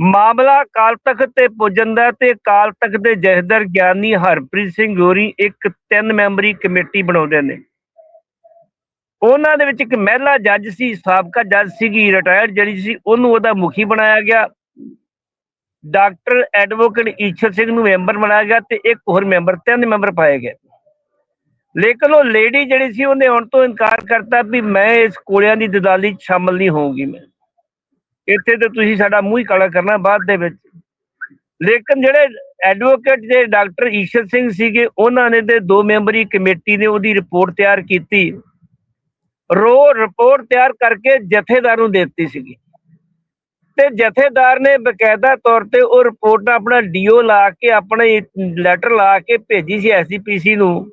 ਮਾਮਲਾ ਕਾਲ ਤਖਤ ਤੇ ਪੁੱਜਣ ਦਾ ਤੇ ਕਾਲ ਤਖਤ ਦੇ ਜਹਦਰ ਗਿਆਨੀ ਹਰਪ੍ਰੀਤ ਸਿੰਘ ਗੋਰੀ ਇੱਕ ਤਿੰਨ ਮੈਂਬਰੀ ਕਮੇਟੀ ਬਣਾਉਂਦੇ ਨੇ। ਉਹਨਾਂ ਦੇ ਵਿੱਚ ਇੱਕ ਮਹਿਲਾ ਜੱਜ ਸੀ, ਸਾਬਕਾ ਜੱਜ ਸੀਗੀ ਰਿਟਾਇਰਡ ਜਿਹੜੀ ਸੀ, ਉਹਨੂੰ ਉਹਦਾ ਮੁਖੀ ਬਣਾਇਆ ਗਿਆ। ਡਾਕਟਰ ਐਡਵੋਕੇਟ ਈਸ਼ਰ ਸਿੰਘ ਨੂੰ ਮੈਂਬਰ ਬਣਾਇਆ ਗਿਆ ਤੇ ਇੱਕ ਹੋਰ ਮੈਂਬਰ, ਤਿੰਨ ਮੈਂਬਰ ਪਾਏ ਗਏ। ਲੇਕਿਨ ਉਹ ਲੇਡੀ ਜਿਹੜੀ ਸੀ, ਉਹਨੇ ਹੁਣ ਤੋਂ ਇਨਕਾਰ ਕਰਤਾ ਵੀ ਮੈਂ ਇਸ ਕੋਲਿਆਂ ਦੀ ਦਦਾਲੀ 'ਚ ਸ਼ਾਮਲ ਨਹੀਂ ਹੋਊਗੀ ਮੈਂ। ਇੱਥੇ ਤੇ ਤੁਸੀਂ ਸਾਡਾ ਮੂੰਹ ਹੀ ਕਾਲਾ ਕਰਨਾ ਬਾਅਦ ਦੇ ਵਿੱਚ। ਲੇਕਿਨ ਜਿਹੜੇ ਐਡਵੋਕੇਟ ਦੇ ਡਾਕਟਰ ਈਸ਼ਰ ਸਿੰਘ ਸੀਗੇ, ਉਹਨਾਂ ਨੇ ਤੇ ਦੋ ਮੈਂਬਰੀ ਕਮੇਟੀ ਨੇ ਉਹਦੀ ਰਿਪੋਰਟ ਤਿਆਰ ਕੀਤੀ। ਰੋ ਰਿਪੋਰਟ ਤਿਆਰ ਕਰਕੇ ਜਥੇਦਾਰ ਨੂੰ ਦੇ ਦਿੱਤੀ ਸੀਗੀ। ਤੇ ਜਥੇਦਾਰ ਨੇ ਬਕਾਇਦਾ ਤੌਰ ਤੇ ਉਹ ਰਿਪੋਰਟ ਆਪਣਾ ਡੀਓ ਲਾ ਕੇ, ਆਪਣੇ ਲੈਟਰ ਲਾ ਕੇ ਭੇਜੀ ਸੀ ਐਸਜੀਪੀਸੀ ਨੂੰ।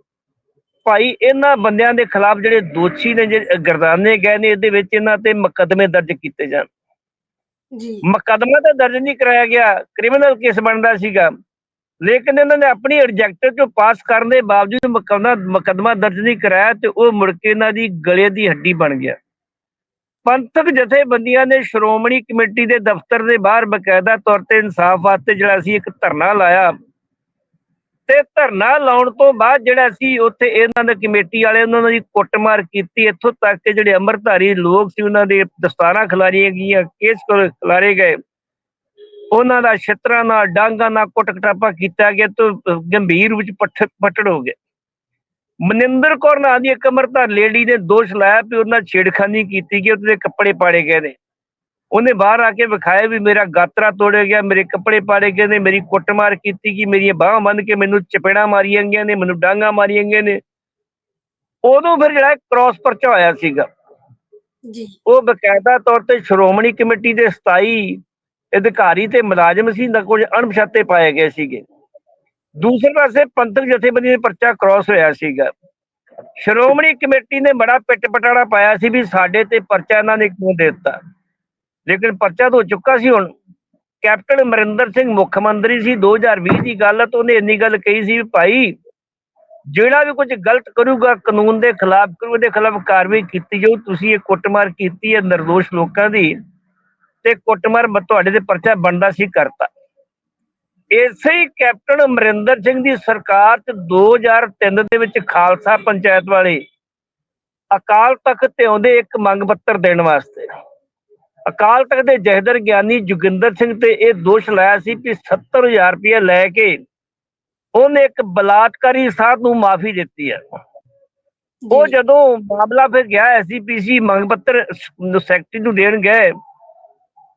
ਭਾਈ, ਇਹਨਾਂ ਬੰਦਿਆਂ ਦੇ ਖਿਲਾਫ ਜਿਹੜੇ ਦੋਸ਼ੀ ਨੇ, ਜਿਹੜੇ ਗਰਦਾਨੇ ਗਏ ਨੇ, ਇਹਦੇ ਵਿੱਚ ਇਹਨਾਂ ਤੇ ਮੁਕੱਦਮੇ ਦਰਜ ਕੀਤੇ ਜਾਣ। ਜੀ। ਮੁਕੱਦਮਾ ਤਾਂ ਦਰਜ ਨਹੀਂ ਕਰਾਇਆ ਗਿਆ ਕ੍ਰਿਮੀਨਲ ਕੇਸ ਬਣਦਾ ਸੀਗਾ। ਲੇਕਿਨ ਇਹਨਾਂ ਨੇ ਆਪਣੀ ਰਿਜੈਕਟਰ ਚੋਂ ਪਾਸ ਕਰਨ ਦੇ ਬਾਵਜੂਦ ਮੁਕੱਦਮਾ ਮੁਕੱਦਮਾ ਦਰਜ ਨਹੀਂ ਕਰਾਇਆ ਤੇ ਉਹ ਮੁੜ ਕੇ ਇਹਨਾਂ ਦੀ ਗਲੇ ਦੀ ਹੱਡੀ ਬਣ ਗਿਆ। ਪੰਥਕ ਜਥੇਬੰਦੀਆਂ ਨੇ ਸ਼੍ਰੋਮਣੀ ਕਮੇਟੀ ਦੇ ਦਫ਼ਤਰ ਦੇ ਬਾਹਰ ਬਕਾਇਦਾ ਤੌਰ ਤੇ ਇਨਸਾਫ ਵਾਸਤੇ ਜਿਹੜਾ ਸੀ ਇੱਕ ਧਰਨਾ ਲਾਇਆ। ਤੇ ਧਰਨਾ ਲਾਉਣ ਤੋਂ ਬਾਅਦ ਜਿਹੜਾ ਸੀ ਉੱਥੇ ਇਹਨਾਂ ਦੇ ਕਮੇਟੀ ਵਾਲੇ ਉਹਨਾਂ ਦੀ ਕੁੱਟਮਾਰ ਕੀਤੀ। ਇੱਥੋਂ ਤੱਕ ਕਿ ਜਿਹੜੇ ਅੰਮ੍ਰਿਤਧਾਰੀ ਲੋਕ ਸੀ ਉਹਨਾਂ ਦੇ ਦਸਤਾਰਾਂ ਖਿਲਾਰੀਆਂ ਗਈਆਂ, ਕੇਸ ਖਿਲਾਰੇ ਗਏ। ਉਹਨਾਂ ਦਾ ਛਿੱਤਰਾਂ ਨਾਲ, ਡਾਂਗਾਂ ਨਾਲ ਕੁੱਟ ਕਟਾਪਾ ਕੀਤਾ ਗਿਆ ਤੇ ਉਹ ਗੰਭੀਰ ਵਿੱਚ ਪੱਠ, ਪੱਟੜ ਹੋ ਗਏ ਮਨਿੰਦਰ ਕੌਰ ਨਾਂ ਦੀ ਇੱਕ ਅੰਮ੍ਰਿਤਧਾਰ ਲੇਡੀ ਨੇ ਦੋਸ਼ ਲਾਇਆ ਵੀ ਉਹਨਾਂ ਛੇੜਖਾਨੀ ਕੀਤੀ ਗਈ, ਉਹਦੇ ਕੱਪੜੇ ਪਾੜੇ ਗਏ ਨੇ। ਉਹਨੇ ਬਾਹਰ ਆ ਕੇ ਵਿਖਾਇਆ ਵੀ ਮੇਰਾ ਗਾਤਰਾ ਤੋੜਿਆ ਗਿਆ ਮੇਰੇ ਕੱਪੜੇ ਪਾੜੇ ਗਏ ਨੇ ਮੇਰੀ ਕੁੱਟਮਾਰ ਕੀਤੀ ਗਈ ਮੇਰੀਆਂ ਬਾਹਾਂ ਬੰਨ ਕੇ ਮੈਨੂੰ ਚਪੇੜਾਂ ਮਾਰੀਆਂ ਗਈਆਂ ਨੇ ਮੈਨੂੰ ਡਾਂਗਾ ਮਾਰੀਆਂ ਗਈਆਂ ਨੇ। ਉਦੋਂ ਫਿਰ ਜਿਹੜਾ ਕ੍ਰਾਸ ਪਰਚਾ ਹੋਇਆ ਸੀਗਾ ਜੀ। ਉਹ ਬਕਾਇਦਾ ਤੌਰ ਤੇ ਸ਼੍ਰੋਮਣੀ ਕਮੇਟੀ ਦੇ 27 ਅਧਿਕਾਰੀ ਤੇ ਮੁਲਾਜ਼ਮ ਸੀ ਨਾ ਕੁਝ ਅਣਪਛਾਤੇ ਪਾਏ ਗਏ ਸੀਗੇ। ਦੂਸਰੇ ਪਾਸੇ ਪੰਥਕ ਜਥੇਬੰਦੀ ਦੇ ਪਰਚਾ ਕ੍ਰਾਸ ਹੋਇਆ ਸੀਗਾ। ਸ਼੍ਰੋਮਣੀ ਕਮੇਟੀ ਨੇ ਬੜਾ ਪਿੱਟ ਪਟਾੜਾ ਪਾਇਆ ਸੀ ਵੀ ਸਾਡੇ ਤੇ ਪਰਚਾ ਇਹਨਾਂ ਨੇ ਕਿਉਂ ਦੇ ਦਿੱਤਾ? ਲੇਕਿਨ ਪਰਚਾ ਤੋਂ ਹੋ ਚੁੱਕਾ ਸੀ ਹੁਣ। ਕੈਪਟਨ ਅਮਰਿੰਦਰ ਸਿੰਘ ਮੁੱਖ ਮੰਤਰੀ ਸੀ। 2020 ਦੀ ਗੱਲ ਹੈ ਤਾਂ ਉਹਨੇ ਇੰਨੀ ਗੱਲ ਕਹੀ ਸੀ ਵੀ ਭਾਈ, ਜਿਹੜਾ ਵੀ ਕੁਝ ਗਲਤ ਕਰੂਗਾ, ਕਾਨੂੰਨ ਦੇ ਖਿਲਾਫ ਕਰੂ ਉਹਦੇ ਖਿਲਾਫ ਕਾਰਵਾਈ ਕੀਤੀ ਜਾਊ। ਤੁਸੀਂ ਇਹ ਕੁੱਟਮਾਰ ਕੀਤੀ ਹੈ ਨਿਰਦੋਸ਼ ਲੋਕਾਂ ਦੀ ਤੇ ਕੁੱਟਮਾਰ ਤੁਹਾਡੇ ਤੇ ਪਰਚਾ ਬਣਦਾ ਸੀ ਕਰਤਾ। ਇਸੇ ਹੀ ਕੈਪਟਨ ਅਮਰਿੰਦਰ ਸਿੰਘ ਦੀ ਸਰਕਾਰ ਚ 2003 ਦੇ ਵਿੱਚ ਖਾਲਸਾ ਪੰਚਾਇਤ ਵਾਲੇ ਅਕਾਲ ਤਖਤ ਤੇ ਆਉਂਦੇ ਇੱਕ ਮੰਗ ਪੱਤਰ ਦੇਣ ਵਾਸਤੇ। ਅਕਾਲ ਤਖਤ ਦੇ ਜਹਦਰ ਗਿਆਨੀ ਜੋਗਿੰਦਰ ਸਿੰਘ ਤੇ ਇਹ ਦੋਸ਼ ਲਾਇਆ ਸੀ ਕਿ 70000 ਰੁਪਏ ਲੈ ਕੇ ਉਹਨੇ ਇੱਕ ਬਲਾਤਕਾਰੀ ਸਾਧ ਨੂੰ ਮਾਫੀ ਦਿੱਤੀ ਹੈ। ਉਹ ਜਦੋਂ ਮਾਮਲਾ ਫਿਰ ਗਿਆ ਐਸਜੀਪੀਸੀ ਮੰਗ ਪੱਤਰ ਸੈਕਟਰੀ ਨੂੰ ਦੇਣ ਗਏ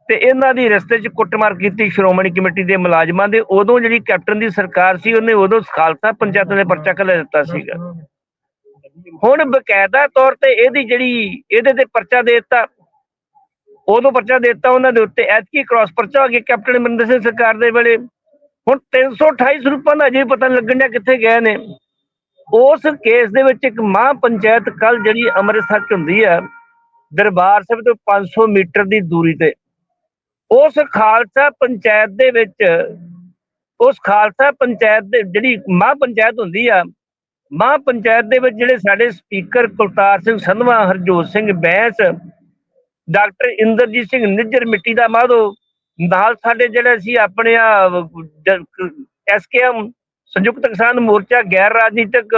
ਤੇ ਇਹਨਾਂ ਦੀ ਰਸਤੇ 'ਚ ਕੁੱਟਮਾਰ ਕੀਤੀ ਸ਼੍ਰੋਮਣੀ ਕਮੇਟੀ ਦੇ ਮੁਲਾਜ਼ਮਾਂ ਦੇ ਉਦੋਂ ਜਿਹੜੀ ਕੈਪਟਨ ਦੀ ਸਰਕਾਰ ਸੀ ਉਹਨੇ ਉਦੋਂ ਖਾਲਸਾ ਪੰਚਾਇਤ ਨੇ ਪਰਚਾ ਕਰ ਦਿੱਤਾ ਸੀਗਾ। ਹੁਣ ਬਕਾਇਦਾ ਤੌਰ ਤੇ ਇਹਦੀ ਜਿਹੜੀ ਇਹਦੇ ਤੇ ਪਰਚਾ ਦੇ ਦਿੱਤਾ। ਉਦੋਂ ਪਰਚਾ ਦੇ ਦਿੱਤਾ ਉਹਨਾਂ ਦੇ ਉੱਤੇ। ਐਤਕੀ ਕ੍ਰਾਸ ਪਰਚਾ ਹੋ ਗਿਆ। ਕੈਪਟਨ ਅਮਰਿੰਦਰ ਸਿੰਘ ਸਰਕਾਰ ਦੇ ਵੇਲੇ। ਹੁਣ 328 ਸਰੂਪਾਂ ਦਾ ਅਜੇ ਪਤਾ ਲੱਗਣ ਡਿਆ ਕਿੱਥੇ ਗਏ ਨੇ। ਉਸ ਕੇਸ ਦੇ ਵਿੱਚ ਇੱਕ ਮਹਾਂ ਪੰਚਾਇਤ ਕੱਲ ਜਿਹੜੀ ਅੰਮ੍ਰਿਤਸਰ ਚ ਹੁੰਦੀ ਆ, ਦਰਬਾਰ ਸਾਹਿਬ ਤੋਂ 500 ਮੀਟਰ ਦੀ ਦੂਰੀ ਤੇ। ਉਸ ਖਾਲਸਾ ਪੰਚਾਇਤ ਦੇ ਵਿੱਚ, ਉਸ ਖਾਲਸਾ ਪੰਚਾਇਤ ਦੇ ਜਿਹੜੀ ਮਹਾਂ ਪੰਚਾਇਤ ਹੁੰਦੀ ਆ, ਮਹਾਂ ਪੰਚਾਇਤ ਦੇ ਵਿੱਚ ਜਿਹੜੇ ਸਾਡੇ ਸਪੀਕਰ ਕੁਲਤਾਰ ਸਿੰਘ ਸੰਧਵਾ, ਹਰਜੋਤ ਸਿੰਘ ਬੈਂਸ ਡਾਕਟਰ ਇੰਦਰਜੀਤ ਸਿੰਘ ਨਿੱਜਰ ਮਿੱਟੀ ਦਾ ਮਾਧੋ ਨਾਲ ਸਾਡੇ ਜਿਹੜੇ ਸੀ ਆਪਣੇ ਆ ਐਸਕੇਐਮ ਸੰਯੁਕਤ ਕਿਸਾਨ ਮੋਰਚਾ ਗੈਰ ਰਾਜਨੀਤਿਕ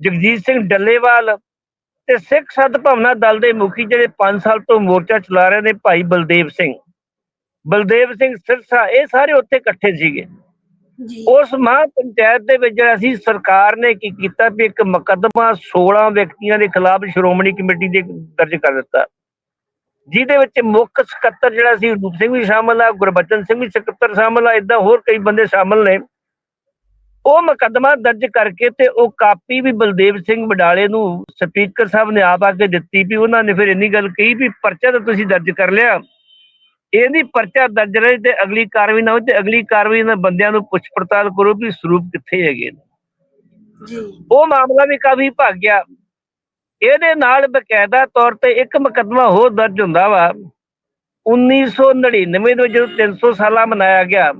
ਜਗਜੀਤ ਸਿੰਘ ਡੱਲੇਵਾਲ ਤੇ ਸਿੱਖ ਸਦਭਾਵਨਾ ਦਲ ਦੇ ਮੁਖੀ ਜਿਹੜੇ 5 ਸਾਲ ਤੋਂ ਮੋਰਚਾ ਚਲਾ ਰਹੇ ਨੇ ਭਾਈ ਬਲਦੇਵ ਸਿੰਘ। ਬਲਦੇਵ ਸਿੰਘ ਸਿਰਸਾ ਇਹ ਸਾਰੇ ਉੱਥੇ ਇਕੱਠੇ ਸੀਗੇ। ਉਸ ਮਹਾਂ ਪੰਚਾਇਤ ਦੇ ਵਿੱਚ ਜਿਹੜਾ ਸੀ ਸਰਕਾਰ ਨੇ ਕੀ ਕੀਤਾ ਵੀ ਇੱਕ ਮੁਕੱਦਮਾ 16 ਵਿਅਕਤੀਆਂ ਦੇ ਖਿਲਾਫ ਸ਼੍ਰੋਮਣੀ ਕਮੇਟੀ ਦੇ ਦਰਜ ਕਰ ਦਿੱਤਾ। ਜਿਹਦੇ ਵਿੱਚ ਮੁੱਖ ਸਕੱਤਰ ਜਿਹੜਾ ਸੀ ਰੂਪ ਸਿੰਘ ਵੀ ਸ਼ਾਮਲ ਆ ਗੁਰਬਚਨ ਸਿੰਘ ਵੀ ਸਕੱਤਰ ਸ਼ਾਮਲ ਆ ਇਦਾਂ ਹੋਰ ਕਈ ਬੰਦੇ ਸ਼ਾਮਲ ਨੇ। ਉਹ ਮੁਕੱਦਮਾ ਦਰਜ ਕਰਕੇ ਤੇ ਉਹ ਕਾਪੀ ਵੀ ਬਲਦੇਵ ਸਿੰਘ ਵਡਾਲੇ ਨੂੰ ਸਪੀਕਰ ਸਾਹਿਬ ਨੇ ਆਪ ਆ ਕੇ ਦਿੱਤੀ ਵੀ ਉਹਨਾਂ ਨੇ ਫਿਰ ਇੰਨੀ ਗੱਲ ਕਹੀ ਵੀ ਪਰਚਾ ਤਾਂ ਤੁਸੀਂ ਦਰਜ ਕਰ ਲਿਆ। ਇਹਦੀ ਪਰਚਾ ਦਰਜ ਰਹੇ ਤੇ ਅਗਲੀ ਕਾਰਵਾਈ ਨਾ ਹੋਵੇ ਤੇ ਅਗਲੀ ਕਾਰਵਾਈ ਇਹਨਾਂ ਬੰਦਿਆਂ ਨੂੰ ਪੁੱਛ ਪੜਤਾਲ ਕਰੋ ਵੀ ਸਰੂਪ ਕਿੱਥੇ ਹੈਗੇ ਨੇ। ਜੀ। ਉਹ ਮਾਮਲਾ ਵੀ ਕਾਫੀ ਭੱਗ ਗਿਆ ਇਹਦੇ ਨਾਲ ਬਕਾਇਦਾ ਤੌਰ ਤੇ ਇੱਕ ਮੁਕੱਦਮਾ ਹੋਰ ਦਰਜ ਹੁੰਦਾ ਵਾ। 1999 ਦੇ ਜਦੋਂ 300 ਸਾਲਾ ਮਨਾਇਆ ਗਿਆ,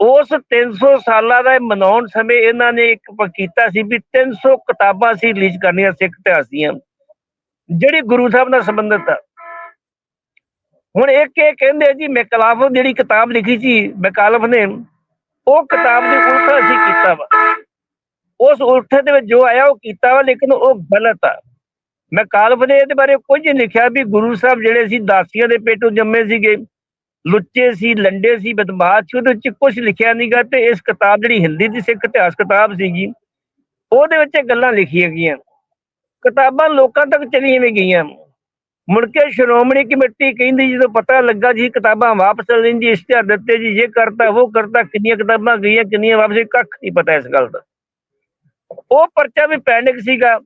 ਉਸ 300 ਸਾਲਾਂ ਦਾ ਮਨਾਉਣ ਸਮੇਂ ਇਹਨਾਂ ਨੇ ਇੱਕ ਕੀਤਾ ਸੀ ਵੀ 300 ਕਿਤਾਬਾਂ ਸੀ ਰਿਲੀਜ਼ ਕਰਨੀਆਂ, ਸਿੱਖ ਇਤਿਹਾਸ ਦੀਆਂ, ਜਿਹੜੀ ਗੁਰੂ ਸਾਹਿਬ ਨਾਲ ਸੰਬੰਧਿਤ ਆ। ਹੁਣ ਇੱਕ ਇਹ ਕਹਿੰਦੇ ਜੀ, ਮੈਕਲਾਫ ਜਿਹੜੀ ਕਿਤਾਬ ਲਿਖੀ ਸੀ, ਮੈਕਾਲਫ ਨੇ, ਉਹ ਕਿਤਾਬ ਦੀ ਉਲਟਾ ਸੀ ਕੀਤਾ ਵਾ। ਉਸ ਉਲਟੇ ਦੇ ਵਿੱਚ ਜੋ ਆਇਆ ਉਹ ਕੀਤਾ ਵਾ, ਲੇਕਿਨ ਉਹ ਗਲਤ ਆ। ਮੈਂ ਕਾਲਬ ਨੇ ਇਹਦੇ ਬਾਰੇ ਕੁਝ ਲਿਖਿਆ ਵੀ ਗੁਰੂ ਸਾਹਿਬ ਜਿਹੜੇ ਸੀ, ਦਾਸੀਆਂ ਦੇ ਪੇਟੋਂ ਜੰਮੇ ਸੀਗੇ, ਲੁੱਚੇ ਸੀ, ਲੰਡੇ ਸੀ, ਬਦਮਾਸ਼ ਸੀ, ਉਹਦੇ ਵਿੱਚ ਕੁਝ ਲਿਖਿਆ ਨਹੀਂਗਾ ਤੇ ਇਸ ਕਿਤਾਬ ਜਿਹੜੀ ਹਿੰਦੀ ਦੀ ਸਿੱਖ ਇਤਿਹਾਸ ਕਿਤਾਬ ਸੀਗੀ, ਉਹਦੇ ਵਿੱਚ ਇਹ ਗੱਲਾਂ ਲਿਖੀਆਂ ਗਈਆਂ। ਕਿਤਾਬਾਂ ਲੋਕਾਂ ਤੱਕ ਚਲੀਆਂ ਵੀ ਗਈਆਂ। ਮੁੜ ਕੇ ਸ਼੍ਰੋਮਣੀ ਕਮੇਟੀ ਕਹਿੰਦੀ ਜਦੋਂ ਪਤਾ ਲੱਗਾ ਜੀ ਕਿਤਾਬਾਂ ਵਾਪਸ ਲੈ ਜੀ ਇਸ਼ਤਿਹਾਰ ਦਿੱਤੇ ਜੀ ਇਹ ਕਰਤਾ, ਉਹ ਕਰਤਾ, ਕਿੰਨੀਆਂ ਕਿਤਾਬਾਂ ਗਈਆਂ, ਕਿੰਨੀਆਂ ਵਾਪਸ ਕੱਖ ਨਹੀਂ ਪਤਾ ਇਸ ਗੱਲ ਦਾ। ਉਹ ਪਰਚਾ ਵੀ ਪੈਂਡਿੰਗ ਸੀਗਾ।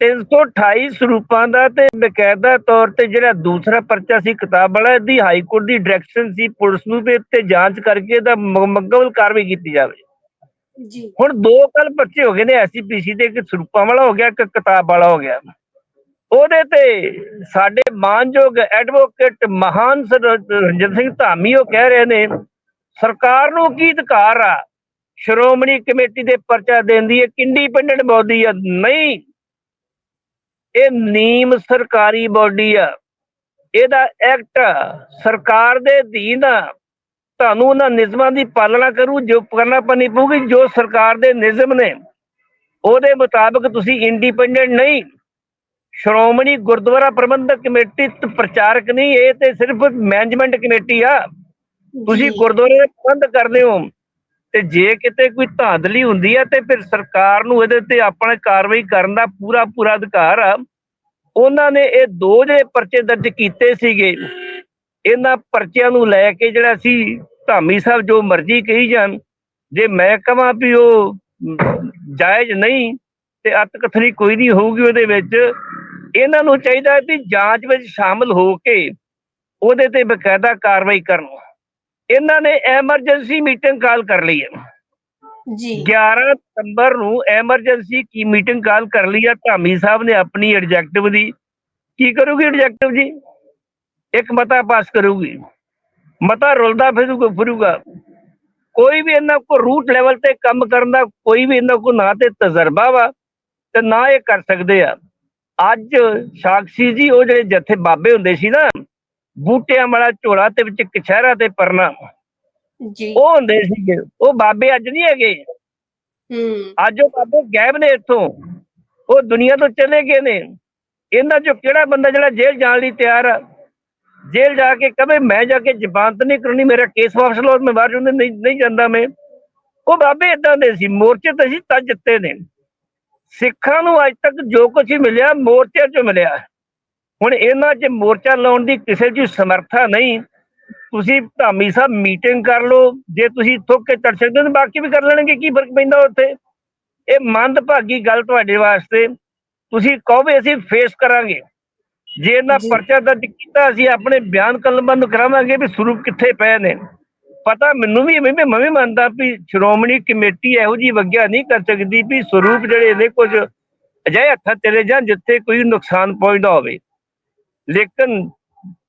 328 ਸਰੂਪਾਂ ਦਾ ਤੇ ਬਕਾਇਦਾ ਤੌਰ ਤੇ ਜਿਹੜਾ ਦੂਸਰਾ ਪਰਚਾ ਸੀ ਕਿਤਾਬ ਵਾਲਾ ਇਹਦੀ ਹਾਈ ਕੋਰਟ ਦੀ ਡਾਇਰੈਕਸ਼ਨ ਸੀ ਪੁਲਿਸ ਨੂੰ ਵੀ ਤੇ ਜਾਂਚ ਕਰਕੇ ਇਹਦਾ ਮ- ਮੁਕੰਮਲ ਕਾਰਵਾਈ ਕੀਤੀ ਜਾਵੇ। ਜੀ। ਹੁਣ ਦੋ ਕੱਲ ਪਰਚੇ ਹੋ ਗਏ ਨੇ ਐਸਪੀਸੀ ਦੇ ਇੱਕ ਸਰੂਪਾਂ ਵਾਲਾ ਹੋ ਗਿਆ ਇੱਕ ਕਿਤਾਬ ਵਾਲਾ ਹੋ ਗਿਆ। ਉਹਦੇ ਤੇ ਸਾਡੇ ਮਾਨਯੋਗ ਐਡਵੋਕੇਟ ਮਹਾਨ ਸਰ ਰੰਜਨ ਸਿੰਘ ਧਾਮੀ ਉਹ ਕਹਿ ਰਹੇ ਨੇ ਸਰਕਾਰ ਨੂੰ ਕੀ ਅਧਿਕਾਰ ਆ? ਸ਼੍ਰੋਮਣੀ ਕਮੇਟੀ ਦੇ ਪਰਚਾ ਦੇਣ ਦੀ ਇੱਕ ਇੰਡੀਪੈਂਡੈਂਟ ਬੋਡੀ ਆ? ਨਹੀਂ। ਇਹ ਨੀਮ ਸਰਕਾਰੀ ਬੋਡੀ ਆ। ਇਹਦਾ ਐਕਟ ਸਰਕਾਰ ਦੇ ਅਧੀਨ ਆ। ਤੁਹਾਨੂੰ ਉਹਨਾਂ ਨਿਯਮਾਂ ਦੀ ਪਾਲਣਾ ਕਰੂ ਜੋ ਕਰਨਾ ਪੈਣੀ ਪਊਗੀ ਜੋ ਸਰਕਾਰ ਦੇ ਨਿਯਮ ਨੇ। ਉਹਦੇ ਮੁਤਾਬਕ ਤੁਸੀਂ ਇੰਡੀਪੈਂਡੈਂਟ ਨਹੀਂ। ਸ਼੍ਰੋਮਣੀ ਗੁਰਦੁਆਰਾ ਪ੍ਰਬੰਧਕ ਕਮੇਟੀ ਪ੍ਰਚਾਰਕ ਨਹੀਂ ਇਹ ਤੇ ਸਿਰਫ ਮੈਨੇਜਮੈਂਟ ਕਮੇਟੀ ਆ। ਤੁਸੀਂ ਗੁਰਦੁਆਰੇ ਦਾ ਪ੍ਰਬੰਧ ਕਰਦੇ ਹੋ। ਤੇ ਜੇ ਕਿਤੇ ਕੋਈ ਧਾਂਦਲੀ ਹੁੰਦੀ ਆ ਤੇ ਫਿਰ ਸਰਕਾਰ ਨੂੰ ਇਹਦੇ ਤੇ ਆਪਣਾ ਕਾਰਵਾਈ ਕਰਨ ਦਾ ਪੂਰਾ ਪੂਰਾ ਅਧਿਕਾਰ ਆ। ਉਹਨਾਂ ਨੇ ਇਹ ਦੋ ਜਿਹੜੇ ਪਰਚੇ ਦਰਜ ਕੀਤੇ ਸੀਗੇ। ਇਹਨਾਂ ਪਰਚਿਆਂ ਨੂੰ ਲੈ ਕੇ ਜਿਹੜਾ ਸੀ, ਧਾਮੀ ਸਾਹਿਬ ਜੋ ਮਰਜ਼ੀ ਕਹੀ ਜਾਣ, ਜੇ ਮੈਂ ਕਹਾਂ ਵੀ ਉਹ ਜਾਇਜ਼ ਨਹੀਂ ਤੇ ਅਤਕਥਨੀ ਕੋਈ ਨਹੀਂ ਹੋਊਗੀ ਉਹਦੇ ਵਿੱਚ, ਇਹਨਾਂ ਨੂੰ ਚਾਹੀਦਾ ਹੈ ਵੀ ਜਾਂਚ ਵਿੱਚ ਸ਼ਾਮਲ ਹੋ ਕੇ ਉਹਦੇ ਤੇ ਬਕਾਇਦਾ ਕਾਰਵਾਈ ਕਰਨ। ਇਹਨਾਂ ਨੇ ਐਮਰਜੈਂਸੀ ਮੀਟਿੰਗ ਕਾਲ ਕਰ ਲਈ ਹੈ। ਜੀ। 11 ਸਤੰਬਰ ਨੂੰ ਐਮਰਜੈਂਸੀ ਕੀ ਮੀਟਿੰਗ ਕਾਲ ਕਰ ਲਈ ਆ ਧਾਮੀ ਸਾਹਿਬ ਨੇ ਆਪਣੀ ਐਡਜੈਕਟਿਵ ਦੀ। ਕੀ ਕਰੂਗੀ ਐਡਜੈਕਟਿਵ ਜੀ? ਇੱਕ ਮਤਾ ਪਾਸ ਕਰੂਗੀ। ਮਤਾ ਰੁਲਦਾ ਫਿਰੂਗਾ ਫਿਰੂਗਾ। ਕੋਈ ਵੀ ਇਹਨਾਂ ਕੋ ਰੂਟ ਲੈਵਲ ਤੇ ਕੰਮ ਕਰਨ ਦਾ ਕੋਈ ਵੀ ਇਹਨਾਂ ਕੋ ਨਾ ਤੇ ਤਜਰਬਾ ਵਾ ਤੇ ਨਾ ਇਹ ਕਰ ਸਕਦੇ ਆ। ਅੱਜ ਸਾਕਸ਼ੀ ਜੀ ਉਹ ਜਿਹੜੇ ਜੱਥੇ ਬਾਬੇ ਹੁੰਦੇ ਸੀ ਨਾ ਬੂਟਿਆਂ ਵਾਲਾ ਝੋਲਾ ਤੇ ਵਿੱਚ ਕਛਹਿਰਾ ਤੇ ਪਰਨਾ। ਜੀ। ਉਹ ਹੁੰਦੇ ਸੀਗੇ। ਉਹ ਬਾਬੇ ਅੱਜ ਨਹੀਂ ਹੈਗੇ। ਹੂੰ। ਅੱਜ ਉਹ ਬਾਬੇ ਗਾਇਬ ਨੇ ਇੱਥੋਂ। ਉਹ ਦੁਨੀਆ ਤੋਂ ਚਲੇ ਗਏ ਨੇ। ਇਹਨਾਂ ਚੋਂ ਕਿਹੜਾ ਬੰਦਾ ਜਿਹੜਾ ਜੇਲ੍ਹ ਜਾਣ ਲਈ ਤਿਆਰ ਆ? ਜੇਲ੍ਹ ਜਾ ਕੇ ਕਦੇ ਮੈਂ ਜਾ ਕੇ ਜ਼ਬਾਨਤ ਨਹੀਂ ਕਰਨੀ ਮੇਰਾ ਕੇਸ ਵਾਪਸ ਲਓ ਮੈਂ ਬਾਹਰ ਜਾਂਦੇ ਨਹੀਂ ਨਹੀਂ ਜਾਂਦਾ ਮੈਂ। ਉਹ ਬਾਬੇ ਇਦਾਂ ਦੇ ਸੀ। ਮੋਰਚੇ ਤੇ ਸੀ ਤਾਂ ਜਿੱਤੇ ਨੇ। ਸਿੱਖਾਂ ਨੂੰ ਅੱਜ ਤੱਕ ਜੋ ਕੁਝ ਮਿਲਿਆ ਮੋਰਚੇ 'ਚੋਂ ਮਿਲਿਆ। ਹੁਣ ਇਹਨਾਂ 'ਚ ਮੋਰਚਾ ਲਾਉਣ ਦੀ ਕਿਸੇ 'ਚ ਸਮਰੱਥਾ ਨਹੀਂ। ਤੁਸੀਂ ਧਾਮੀ ਸਾਹਿਬ ਮੀਟਿੰਗ ਕਰ ਲਓ ਜੇ ਤੁਸੀਂ ਥੁੱਕ ਕੇ ਚੜ ਸਕਦੇ ਹੋ ਤਾਂ ਬਾਕੀ ਵੀ ਕਰ ਲੈਣਗੇ ਕੀ ਫ਼ਰਕ ਪੈਂਦਾ ਉੱਥੇ? ਇਹ ਮੰਦਭਾਗੀ ਗੱਲ ਤੁਹਾਡੇ ਵਾਸਤੇ। ਤੁਸੀਂ ਕਹੋ ਵੀ ਅਸੀਂ ਫੇਸ ਕਰਾਂਗੇ। ਜੇ ਇਹਨਾਂ ਜੀ। ਪਰਚਾ ਦਰਜ ਕੀਤਾ ਅਸੀਂ ਆਪਣੇ ਬਿਆਨ ਕਲਮਬੰਦ ਕਰਾਵਾਂਗੇ ਵੀ ਸਰੂਪ ਕਿੱਥੇ ਪਏ ਨੇ। ਪਤਾ ਮੈਨੂੰ ਵੀ ਮੈਂ ਮੈਂ ਮੰਨਦਾ ਵੀ ਸ਼੍ਰੋਮਣੀ ਕਮੇਟੀ ਇਹੋ ਜੀ ਵਗਿਆ ਨਹੀਂ ਕਰ ਸਕਦੀ ਵੀ ਸਰੂਪ ਜਿਹੜੇ ਨੇ ਕੁਝ ਅਜਿਹੇ ਹੱਥਾਂ ਚਲੇ ਜਾਣ ਜਿੱਥੇ ਕੋਈ ਨੁਕਸਾਨ ਪਹੁੰਚਦਾ ਹੋਵੇ। ਲੇਕਿਨ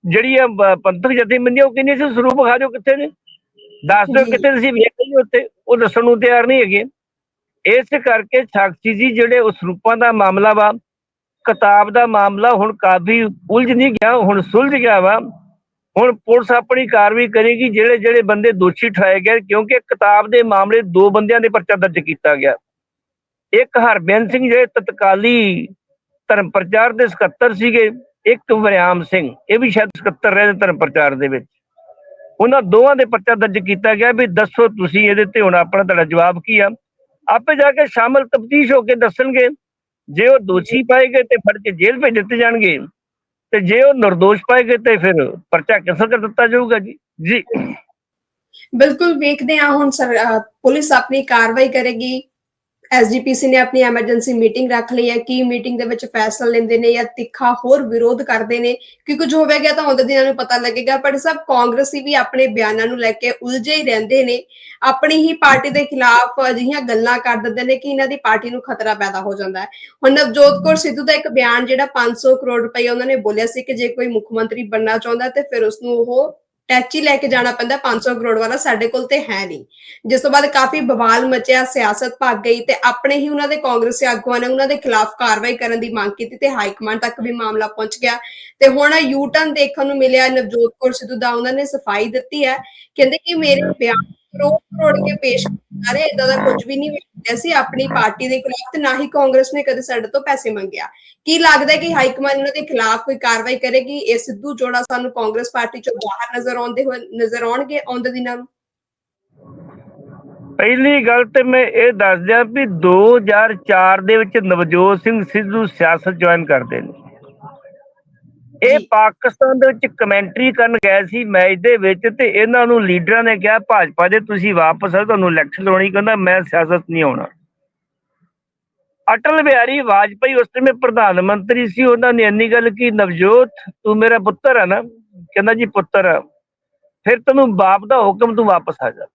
ਜਿਹੜੀ ਆ ਪੰਥਕ ਜਥੇਬੰਦੀਆਂ ਉਹ ਕਹਿੰਦੀ ਸੀ ਸਰੂਪ ਖਾ ਜੋ ਕਿੱਥੇ ਨੇ। ਦੱਸ ਦਿਓ ਕਿੱਥੇ ਤੁਸੀਂ ਵੇਖ ਲਈ ਉੱਥੇ। ਉਹ ਦੱਸਣ ਨੂੰ ਤਿਆਰ ਨਹੀਂ ਹੈਗੇ। ਇਸ ਕਰਕੇ ਸਾਕਸ਼ੀ ਜੀ ਜਿਹੜੇ ਉਸ ਸਰੂਪਾਂ ਦਾ ਮਾਮਲਾ ਵਾ, ਕਿਤਾਬ ਦਾ ਮਾਮਲਾ ਹੁਣ ਕਾਫੀ ਉਲਝ ਨਹੀਂ ਗਿਆ, ਹੁਣ ਸੁਲਝ ਗਿਆ ਵਾ। ਹੁਣ ਪੁਲਿਸ ਆਪਣੀ ਕਾਰਵਾਈ ਕਰੇਗੀ, ਜਿਹੜੇ ਜਿਹੜੇ ਬੰਦੇ ਦੋਸ਼ੀ ਠਾਏ ਗਏ, ਕਿਉਂਕਿ ਕਿਤਾਬ ਦੇ ਮਾਮਲੇ ਦੋ ਬੰਦਿਆਂ ਦੇ ਪਰਚਾ ਦਰਜ ਕੀਤਾ ਗਿਆ। ਇੱਕ ਹਰਬਿੰਦ ਸਿੰਘ ਜਿਹੜੇ ਤਤਕਾਲੀ ਧਰਮ ਪ੍ਰਚਾਰ ਦੇ ਸਕੱਤਰ ਸੀਗੇ ਇੱਕ ਵਰਿਆਮ ਸਿੰਘ, ਇਹ ਵੀ ਸ਼ਾਇਦ ਸਕੱਤਰ ਰਹੇ ਧਰਮ ਪ੍ਰਚਾਰ ਦੇ ਵਿੱਚ। ਉਹਨਾਂ ਦੋਵਾਂ ਦੇ ਪਰਚਾ ਦਰਜ ਕੀਤਾ ਗਿਆ ਵੀ ਦੱਸੋ ਤੁਸੀਂ ਇਹਦੇ ਤੇ ਹੁਣ ਆਪਣਾ ਤੁਹਾਡਾ ਜਵਾਬ ਕੀ ਆ। ਆਪੇ ਜਾ ਕੇ ਸ਼ਾਮਲ ਤਫਤੀਸ਼ ਹੋ ਕੇ ਦੱਸਣਗੇ। ਜੇ ਉਹ ਦੋਸ਼ੀ ਪਾਏ ਗਏ ਤੇ ਫੜ ਕੇ ਜੇਲ੍ਹ ਭੇਜ ਦਿੱਤੇ ਜਾਣਗੇ। ਤੇ ਜੇ ਉਹ ਨਿਰਦੋਸ਼ ਪਾਏ ਗਏ ਤੇ ਫਿਰ ਪਰਚਾ ਕੈਂਸਲ ਕਰ ਦਿੱਤਾ ਜਾਊਗਾ ਜੀ। ਜੀ। ਬਿਲਕੁਲ ਵੇਖਦੇ ਹਾਂ ਹੁਣ ਸਰ- ਪੁਲਿਸ ਆਪਣੀ ਕਾਰਵਾਈ ਕਰੇਗੀ। ਐਸਜੀਪੀਸੀ ਨੇ ਆਪਣੀ ਐਮਰਜੈਂਸੀ ਮੀਟਿੰਗ ਰੱਖ ਲਈ ਹੈ ਕੀ ਮੀਟਿੰਗ ਦੇ ਵਿੱਚ ਫੈਸਲਾ ਲੈਂਦੇ ਨੇ ਜਾਂ ਤਿੱਖਾ ਹੋਰ ਵਿਰੋਧ ਕਰਦੇ ਨੇ ਕਿ ਕੁਝ ਹੋਵੇਗਾ ਤਾਂ ਉਹਦੇ ਦਿਨਾਂ ਨੂੰ ਪਤਾ ਲੱਗੇਗਾ, ਪਰ ਸਭ ਕਾਂਗਰਸੀ ਵੀ ਆਪਣੇ ਬਿਆਨਾਂ ਨੂੰ ਲੈ ਕੇ ਉਲਝੇ ਹੀ ਰਹਿੰਦੇ ਨੇ। ਆਪਣੀ ਹੀ ਪਾਰਟੀ ਦੇ ਖਿਲਾਫ ਅਜਿਹੀਆਂ ਗੱਲਾਂ ਕਰ ਦਿੰਦੇ ਨੇ ਕਿ ਇਹਨਾਂ ਦੀ ਪਾਰਟੀ ਨੂੰ ਖਤਰਾ ਪੈਦਾ ਹੋ ਜਾਂਦਾ ਹੈ। ਹੁਣ ਨਵਜੋਤ ਕੌਰ ਸਿੱਧੂ ਦਾ ਇੱਕ ਬਿਆਨ ਜਿਹੜਾ 500 ਕਰੋੜ ਰੁਪਏ ਉਹਨਾਂ ਨੇ ਬੋਲਿਆ ਸੀ ਕਿ ਜੇ ਕੋਈ ਮੁੱਖ ਮੰਤਰੀ ਬਣਨਾ ਚਾਹੁੰਦਾ ਤੇ ਫਿਰ ਉਸ ਨੂੰ ਉਹ ਟੈਚੀ ਲੈ ਕੇ ਜਾਣਾ ਪੈਂਦਾ 500 ਕਰੋੜ ਵਾਲਾ ਸਾਡੇ ਕੋਲ ਤੇ ਹੈ ਨਹੀਂ। ਜਿਸ ਤੋਂ ਬਾਅਦ ਕਾਫੀ ਬਵਾਲ ਮਚਿਆ, ਸਿਆਸਤ ਭੱਗ ਗਈ ਤੇ ਆਪਣੇ ਹੀ ਉਹਨਾਂ ਦੇ ਕਾਂਗਰਸੀ ਆਗੂਆਂ ਨੇ ਉਹਨਾਂ ਦੇ ਖਿਲਾਫ ਕਾਰਵਾਈ ਕਰਨ ਦੀ ਮੰਗ ਕੀਤੀ ਤੇ ਹਾਈ ਕਮਾਂਡ ਤੱਕ ਵੀ ਮਾਮਲਾ ਪਹੁੰਚ ਗਿਆ। ਤੇ ਹੁਣ ਯੂ ਟਰਨ ਦੇਖਣ ਨੂੰ ਮਿਲਿਆ, ਨਵਜੋਤ ਕੌਰ ਸਿੱਧੂ ਦਾ ਉਹਨਾਂ ਨੇ ਸਫ਼ਾਈ ਦਿੱਤੀ ਹੈ। ਕਹਿੰਦੇ ਕਿ ਮੇਰੇ ਬਿਆਨ ਕਰੋੜ ਕਰੋੜ ਕੇ ਪੇਸ਼ ਕਰ ਰਹੇ ਇਦਾਂ ਦਾ ਕੁਝ ਵੀ ਨਹੀਂ ਹੋਇਆ। ਸੀ ਆਪਣੀ ਪਾਰਟੀ ਦੇ ਖਿਲਾਫ ਤੇ ਨਾ ਹੀ ਕਾਂਗਰਸ ਨੇ ਕਦੇ ਸਾਡੇ ਤੋਂ ਪੈਸੇ ਮੰਗਿਆ। ਕੀ ਲੱਗਦਾ ਹੈ ਕਿ ਹਾਈ ਕਮਾਂਡ ਇਹਨਾਂ ਦੇ ਖਿਲਾਫ ਕੋਈ ਕਾਰਵਾਈ ਕਰੇਗੀ? ਇਹ ਸਿੱਧੂ ਜੋੜਾ ਸਾਨੂੰ ਕਾਂਗਰਸ ਪਾਰਟੀ ਚੋਂ ਬਾਹਰ ਨਜ਼ਰ ਆਉਂਦੇ ਹੋਏ, ਨਜ਼ਰ ਆਉਣਗੇ ਆਉਂਦੇ ਦਿਨਾਂ ਨੂੰ? ਪਹਿਲੀ ਗੱਲ ਤੇ ਮੈਂ ਇਹ ਦੱਸ ਦਿਆਂ ਵੀ 2004 ਦੇ ਵਿੱਚ ਨਵਜੋਤ ਸਿੰਘ ਸਿੱਧੂ ਸਿਆਸਤ ਜੁਆਇਨ ਕਰਦੇ ਨੇ। ਇਹ। ਪਾਕਿਸਤਾਨ ਦੇ ਵਿੱਚ ਕਮੈਂਟਰੀ ਕਰਨ ਗਏ ਸੀ ਮੈਚ ਦੇ ਵਿੱਚ ਤੇ ਇਹਨਾਂ ਨੂੰ ਲੀਡਰਾਂ ਨੇ ਕਿਹਾ ਭਾਜਪਾ ਦੇ ਤੁਸੀਂ ਵਾਪਸ ਆ ਤੁਹਾਨੂੰ ਇਲੈਕਸ਼ਨ ਲਾਉਣੀ ਕਹਿੰਦਾ ਮੈਂ ਸਿਆਸਤ ਨਹੀਂ ਆਉਣਾ ਅਟਲ ਬਿਹਾਰੀ ਵਾਜਪਾਈ ਉਸ ਸਮੇਂ ਪ੍ਰਧਾਨ ਮੰਤਰੀ ਸੀ ਉਹਨਾਂ ਨੇ ਇੰਨੀ ਗੱਲ ਕੀ ਨਵਜੋਤ ਤੂੰ ਮੇਰਾ ਪੁੱਤਰ ਹੈ ਨਾ ਕਹਿੰਦਾ ਜੀ ਪੁੱਤਰ ਆ ਫਿਰ ਤੈਨੂੰ ਬਾਪ ਦਾ ਹੁਕਮ ਤੂੰ ਵਾਪਸ ਆ ਜਾ।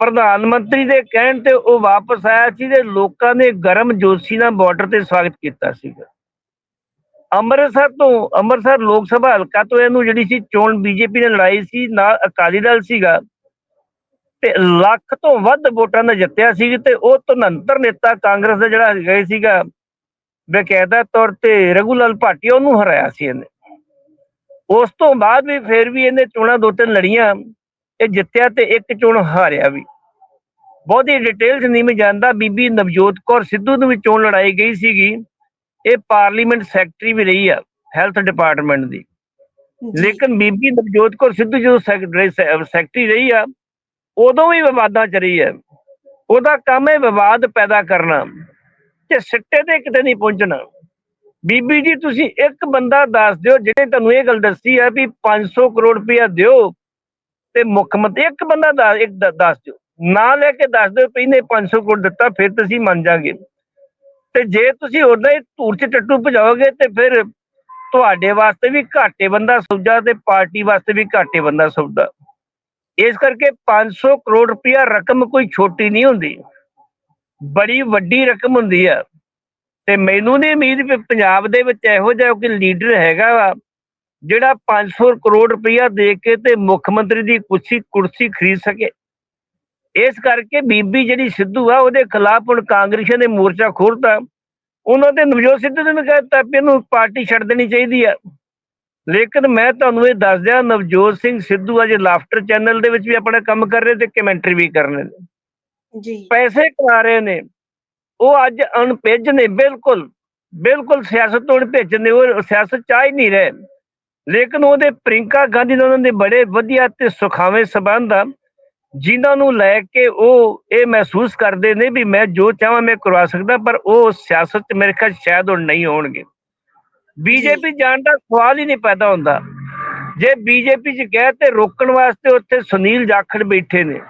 ਪ੍ਰਧਾਨ ਮੰਤਰੀ ਦੇ ਕਹਿਣ ਤੇ ਉਹ ਵਾਪਸ ਆਇਆ ਸੀ ਤੇ ਲੋਕਾਂ ਨੇ ਗਰਮ ਜੋਸ਼ੀ ਨਾਲ ਬਾਰਡਰ ਤੇ ਸਵਾਗਤ ਕੀਤਾ ਸੀਗਾ। ਅੰਮ੍ਰਿਤਸਰ ਤੋਂ ਅੰਮ੍ਰਿਤਸਰ ਲੋਕ ਸਭਾ ਹਲਕਾ ਤੋਂ ਇਹਨੂੰ ਜਿਹੜੀ ਸੀ ਚੋਣ ਬੀਜੇਪੀ ਨੇ ਲੜਾਈ ਸੀ, ਨਾਲ ਅਕਾਲੀ ਦਲ ਸੀਗਾ ਤੇ ਲੱਖ ਤੋਂ ਵੱਧ ਵੋਟਾਂ ਨਾਲ ਜਿੱਤਿਆ ਸੀ ਤੇ ਉਹ 69 ਨੇਤਾ ਕਾਂਗਰਸ ਦਾ ਜਿਹੜਾ ਗਏ ਸੀਗਾ ਬਕਾਇਦਾ ਤੌਰ ਤੇ ਰਘੂਲਾਲ ਭਾਟੀਆ ਉਹਨੂੰ ਹਰਾਇਆ ਸੀ ਇਹਨੇ। ਉਸ ਤੋਂ ਬਾਅਦ ਵੀ ਫਿਰ ਵੀ ਇਹਨੇ ਚੋਣਾਂ ਦੋ ਤਿੰਨ ਲੜੀਆਂ, ਇਹ ਜਿੱਤਿਆ ਤੇ ਇੱਕ ਚੋਣ ਹਾਰਿਆ ਵੀ। ਬਹੁਤੀ ਡਿਟੇਲਸ ਨਹੀਂ ਮੈਂ ਜਾਣਦਾ, ਬੀਬੀ ਨਵਜੋਤ ਕੌਰ ਸਿੱਧੂ ਨੂੰ ਵੀ ਚੋਣ ਲੜਾਈ ਗਈ ਸੀਗੀ। ਇਹ ਪਾਰਲੀਮੈਂਟ ਸੈਕਟਰੀ ਵੀ ਰਹੀ ਆ ਹੈਲਥ ਡਿਪਾਰਟਮੈਂਟ ਦੀ। ਲੇਕਿਨ ਬੀਬੀ ਨਵਜੋਤ ਕੌਰ ਸਿੱਧੂ ਜਦੋਂ ਸੈਕਟਰੀ ਸੈਕਟਰੀ ਰਹੀ ਆ ਉਦੋਂ ਵੀ ਵਿਵਾਦਾਂ ਚ ਰਹੀ ਹੈ ਉਹਦਾ ਕੰਮ ਹੈ ਵਿਵਾਦ ਪੈਦਾ ਕਰਨਾ ਤੇ ਸਿੱਟੇ ਤੇ ਕਿਤੇ ਨਹੀਂ ਪਹੁੰਚਣਾ। ਬੀਬੀ ਜੀ ਤੁਸੀਂ ਇੱਕ ਬੰਦਾ ਦੱਸ ਦਿਓ ਜਿਹੜੇ ਤੁਹਾਨੂੰ ਇਹ ਗੱਲ ਦੱਸੀ ਹੈ ਵੀ 500 ਕਰੋੜ ਰੁਪਇਆ ਦਿਓ ਤੇ ਮੁੱਖ ਮੰਤਰੀ ਇੱਕ ਬੰਦਾ ਦੱਸ ਇੱਕ ਦੱਸ ਦਿਓ। ਨਾ ਲੈ ਕੇ ਦੱਸ ਦਿਓ ਵੀ ਇਹਨੇ 500 ਕਰੋੜ ਦਿੱਤਾ ਫਿਰ ਤੁਸੀਂ ਮੰਨ ਜਾਗੇ। ਤੇ ਜੇ ਤੁਸੀਂ ਉਹਨਾਂ ਹੀ ਧੂੜ ਚ ਟੱਟੂ ਭਜਾਓਗੇ ਤੇ ਫਿਰ ਤੁਹਾਡੇ ਵਾਸਤੇ ਵੀ ਘਾਟੇ ਬੰਦਾ ਸੌਦਾ ਤੇ ਪਾਰਟੀ ਵਾਸਤੇ ਵੀ ਘਾਟੇ ਬੰਦਾ ਸੌਦਾ ਇਸ ਕਰਕੇ 500 ਕਰੋੜ ਰੁਪਇਆ ਰਕਮ ਕੋਈ ਛੋਟੀ ਨਹੀਂ ਹੁੰਦੀ। ਬੜੀ ਵੱਡੀ ਰਕਮ ਹੁੰਦੀ ਆ। ਤੇ ਮੈਨੂੰ ਨਹੀਂ ਉਮੀਦ ਵੀ ਪੰਜਾਬ ਦੇ ਵਿੱਚ ਇਹੋ ਜਿਹਾ ਕੋਈ ਲੀਡਰ ਹੈਗਾ ਵਾ, ਜਿਹੜਾ 500 ਕਰੋੜ ਰੁਪਇਆ ਦੇ ਕੇ ਤੇ ਮੁੱਖ ਮੰਤਰੀ ਦੀ ਕੁਰਸੀ ਕੁਰਸੀ ਖਰੀਦ ਸਕੇ। ਇਸ ਕਰਕੇ ਬੀਬੀ ਜਿਹੜੀ ਸਿੱਧੂ ਆ ਉਹਦੇ ਖਿਲਾਫ ਹੁਣ ਕਾਂਗਰਸ ਨੇ ਮੋਰਚਾ ਖੋਲ੍ਹਤਾ। ਉਹਨਾਂ ਦੇ ਨਵਜੋਤ ਸਿੱਧੂ ਨੇ ਵੀ ਕਹਿ ਦਿੱਤਾ ਵੀ ਇਹਨੂੰ ਪਾਰਟੀ ਛੱਡ ਦੇਣੀ ਚਾਹੀਦੀ ਆ। ਲੇਕਿਨ ਮੈਂ ਤੁਹਾਨੂੰ ਇਹ ਦੱਸ ਦਿਆਂ ਨਵਜੋਤ ਸਿੰਘ ਸਿੱਧੂ ਅਜੇ ਲਾਫਟਰ ਚੈਨਲ ਦੇ ਵਿੱਚ ਵੀ ਆਪਣਾ ਕੰਮ ਕਰ ਰਹੇ ਤੇ ਕਮੈਂਟਰੀ ਵੀ ਕਰ ਰਹੇ ਨੇ। ਜੀ। ਪੈਸੇ ਕਮਾ ਰਹੇ ਨੇ। ਉਹ ਅੱਜ ਅਣਪਿੱਜ ਨੇ ਬਿਲਕੁਲ। ਬਿਲਕੁਲ ਸਿਆਸਤ ਤੋਂ ਅਣਪਿੱਜ ਨੇ ਉਹ ਸਿਆਸਤ ਚਾਹ ਹੀ ਨਹੀਂ ਰਹੇ। ਲੇਕਿਨ ਉਹਦੇ ਪ੍ਰਿੰਕਾ ਗਾਂਧੀ ਨਾਲ ਉਹਨਾਂ ਦੇ ਬੜੇ ਵਧੀਆ ਤੇ ਸੁਖਾਵੇਂ ਸਬੰਧ ਆ। ਜਿਨ੍ਹਾਂ ਨੂੰ ਲੈ ਕੇ ਉਹ ਇਹ ਮਹਿਸੂਸ ਕਰਦੇ ਨੇ ਵੀ ਮੈਂ ਜੋ ਚਾਹਾਂ ਮੈਂ ਕਰਵਾ ਸਕਦਾ ਪਰ ਉਹ ਸਿਆਸਤ 'ਚ ਮੇਰੇ ਖਿਆਲ ਸ਼ਾਇਦ ਹੁਣ ਨਹੀਂ ਹੋਣਗੇ। ਬੀਜੇਪੀ ਜਾਣ ਦਾ ਸਵਾਲ ਹੀ ਨਹੀਂ ਪੈਦਾ ਹੁੰਦਾ। ਜੇ ਬੀਜੇਪੀ 'ਚ ਗਏ ਤੇ ਰੋਕਣ ਵਾਸਤੇ ਉੱਥੇ ਸੁਨੀਲ ਜਾਖੜ ਬੈਠੇ ਨੇ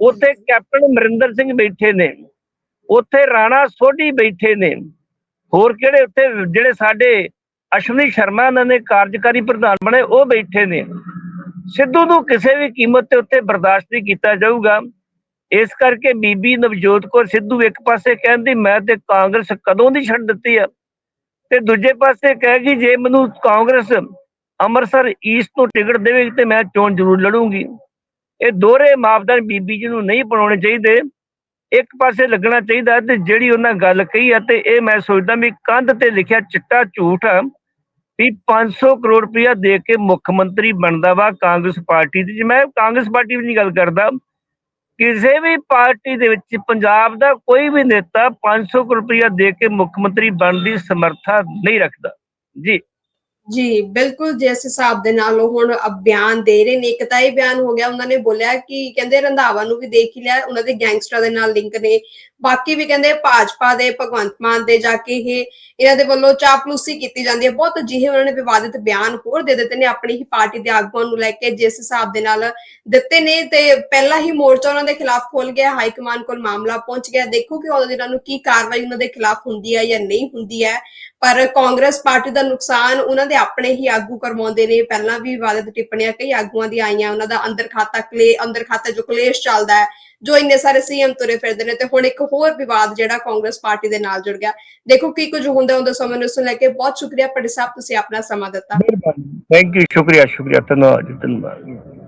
ਉੱਥੇ ਕੈਪਟਨ ਅਮਰਿੰਦਰ ਸਿੰਘ ਬੈਠੇ ਨੇ ਉੱਥੇ ਰਾਣਾ ਸੋਢੀ ਬੈਠੇ ਨੇ ਹੋਰ ਕਿਹੜੇ ਉੱਥੇ ਜਿਹੜੇ ਸਾਡੇ ਅਸ਼ਵਨੀ ਸ਼ਰਮਾ ਇਹਨਾਂ ਨੇ ਕਾਰਜਕਾਰੀ ਪ੍ਰਧਾਨ ਬਣੇ ਉਹ ਬੈਠੇ ਨੇ। ਸਿੱਧੂ ਨੂੰ ਕਿਸੇ ਵੀ ਕੀਮਤ ਤੇ ਉੱਥੇ ਬਰਦਾਸ਼ਤ ਨਹੀਂ ਕੀਤਾ ਜਾਊਗਾ। ਇਸ ਕਰਕੇ ਬੀਬੀ ਨਵਜੋਤ ਕੌਰ ਸਿੱਧੂ ਇੱਕ ਪਾਸੇ ਕਹਿੰਦੀ ਮੈਂ ਤੇ ਕਾਂਗਰਸ ਕਦੋਂ ਦੀ ਛੱਡ ਦਿੱਤੀ ਆ ਤੇ ਦੂਜੇ ਪਾਸੇ ਕਹੇਗੀ ਜੇ ਮੈਨੂੰ ਕਾਂਗਰਸ ਅੰਮ੍ਰਿਤਸਰ ਈਸਟ ਤੋਂ ਟਿਕਟ ਦੇਵੇਗੀ ਤੇ ਮੈਂ ਚੋਣ ਜ਼ਰੂਰ ਲੜੂੰਗੀ। ਇਹ ਦੋਹਰੇ ਮਾਪਦੰਡ ਬੀਬੀ ਜੀ ਨੂੰ ਨਹੀਂ ਬਣਾਉਣੇ ਚਾਹੀਦੇ। ਇੱਕ ਪਾਸੇ ਲੱਗਣਾ ਚਾਹੀਦਾ ਤੇ ਜਿਹੜੀ ਉਹਨਾਂ ਗੱਲ ਕਹੀ ਆ ਤੇ ਇਹ ਮੈਂ ਸੋਚਦਾ ਵੀ ਕੰਧ ਤੇ ਲਿਖਿਆ ਚਿੱਟਾ ਝੂਠ ਆ। ਵੀ 500 ਕਰੋੜ ਰੁਪਇਆ ਦੇ ਕੇ ਮੁੱਖ ਮੰਤਰੀ ਬਣਦਾ ਵਾ ਕਾਂਗਰਸ ਪਾਰਟੀ ਦੀ। ਜੇ ਮੈਂ ਕਾਂਗਰਸ ਪਾਰਟੀ ਦੀ ਨਹੀਂ ਗੱਲ ਕਰਦਾ, ਕਿਸੇ ਵੀ ਪਾਰਟੀ ਦੇ ਵਿੱਚ ਪੰਜਾਬ ਦਾ ਕੋਈ ਵੀ ਨੇਤਾ 500 ਕਰੋੜ ਰੁਪਇਆ ਦੇ ਕੇ ਮੁੱਖ ਮੰਤਰੀ ਬਣਨ ਦੀ ਸਮਰੱਥਾ ਨਹੀਂ ਰੱਖਦਾ। ਜੀ। ਜੀ, ਬਿਲਕੁਲ ਜਿਸ ਹਿਸਾਬ ਦੇ ਨਾਲ ਉਹ ਹੁਣ ਬਿਆਨ ਦੇ ਰਹੇ ਨੇ। ਇੱਕ ਤਾਂ ਇਹ ਬਿਆਨ ਹੋ ਗਿਆ, ਉਹਨਾਂ ਨੇ ਬੋਲਿਆ ਕਿ ਕਹਿੰਦੇ ਰੰਧਾਵਾ ਨੂੰ ਵੀ ਦੇਖ ਹੀ ਲਿਆ, ਉਹਨਾਂ ਦੇ ਗੈਂਗਸਟਰ ਦੇ ਨਾਲ ਲਿੰਕ ਨੇ। ਬਾਕੀ ਵੀ ਕਹਿੰਦੇ ਭਾਜਪਾ ਦੇ, ਭਗਵੰਤ ਮਾਨ ਦੇ ਜਾ ਕੇ ਇਹ, ਇਹਨਾਂ ਦੇ ਵੱਲੋਂ ਚਾਪਲੂਸੀ ਕੀਤੀ ਜਾਂਦੀ ਹੈ। ਬਹੁਤ ਅਜਿਹੇ ਉਹਨਾਂ ਨੇ ਵਿਵਾਦਿਤ ਬਿਆਨ ਹੋਰ ਦੇ ਦਿੱਤੇ ਨੇ, ਆਪਣੀ ਹੀ ਪਾਰਟੀ ਦੇ ਆਗੂਆਂ ਨੂੰ ਲੈ ਕੇ ਜਿਸ ਹਿਸਾਬ ਦੇ ਨਾਲ ਦਿੱਤੇ ਨੇ। ਤੇ ਪਹਿਲਾਂ ਹੀ ਮੋਰਚਾ ਉਹਨਾਂ ਦੇ ਖਿਲਾਫ ਖੋਲ ਗਿਆ, ਹਾਈ ਕਮਾਂਡ ਕੋਲ ਮਾਮਲਾ ਪਹੁੰਚ ਗਿਆ। ਦੇਖੋ ਕਿ ਉਹਦੇ ਇਹਨਾਂ ਨੂੰ ਕੀ ਕਾਰਵਾਈ ਉਹਨਾਂ ਦੇ ਖਿਲਾਫ ਹੁੰਦੀ ਹੈ ਜਾਂ ਨਹੀਂ ਹੁੰਦੀ ਹੈ। ਪਰ ਕਾਂਗਰਸ ਪਾਰਟੀ ਦਾ ਨੁਕਸਾਨ ਉਹਨਾਂ ਦੇ ਆਪਣੇ ਹੀ ਆਗੂ ਕਰਵਾਉਂਦੇ ਨੇ। ਪਹਿਲਾਂ ਵੀ ਵਿਵਾਦਿਤ ਟਿੱਪਣੀਆਂ ਕਈ ਆਗੂਆਂ ਦੀ ਆਈਆਂ। ਉਹਨਾਂ ਦਾ ਅੰਦਰ ਖਾਤਾ ਕਲੇ, ਅੰਦਰ ਖਾਤਾ ਜੋ ਕਲੇਸ਼ ਚੱਲਦਾ ਹੈ, ਜੋ ਇੰਨੇ ਸਾਰੇ ਸੀਐਮ ਤੁਰੇ ਫਿਰਦੇ ਨੇ। ਤੇ ਹੁਣ ਇੱਕ ਹੋਰ ਵਿਵਾਦ ਜਿਹੜਾ ਕਾਂਗਰਸ ਪਾਰਟੀ ਦੇ ਨਾਲ ਜੁੜ ਗਿਆ। ਦੇਖੋ ਕੀ ਕੁਝ ਹੁੰਦਾ ਹੁੰਦਾ ਸਮੇਂ ਨੂੰ ਲੈ ਕੇ ਬਹੁਤ ਸ਼ੁਕਰੀਆ। ਪਟਿ ਸਾਹਿਬ, ਤੁਸੀਂ ਆਪਣਾ ਸਮਾਂ ਦਿੱਤਾ। ਮਿਹਰਬਾਨੀ। ਥੈਂਕ ਯੂ ਸ਼ੁਕਰੀਆ ਸ਼ੁਕਰੀਆ। ਧੰਨਵਾਦ ਧੰਨਵਾਦ।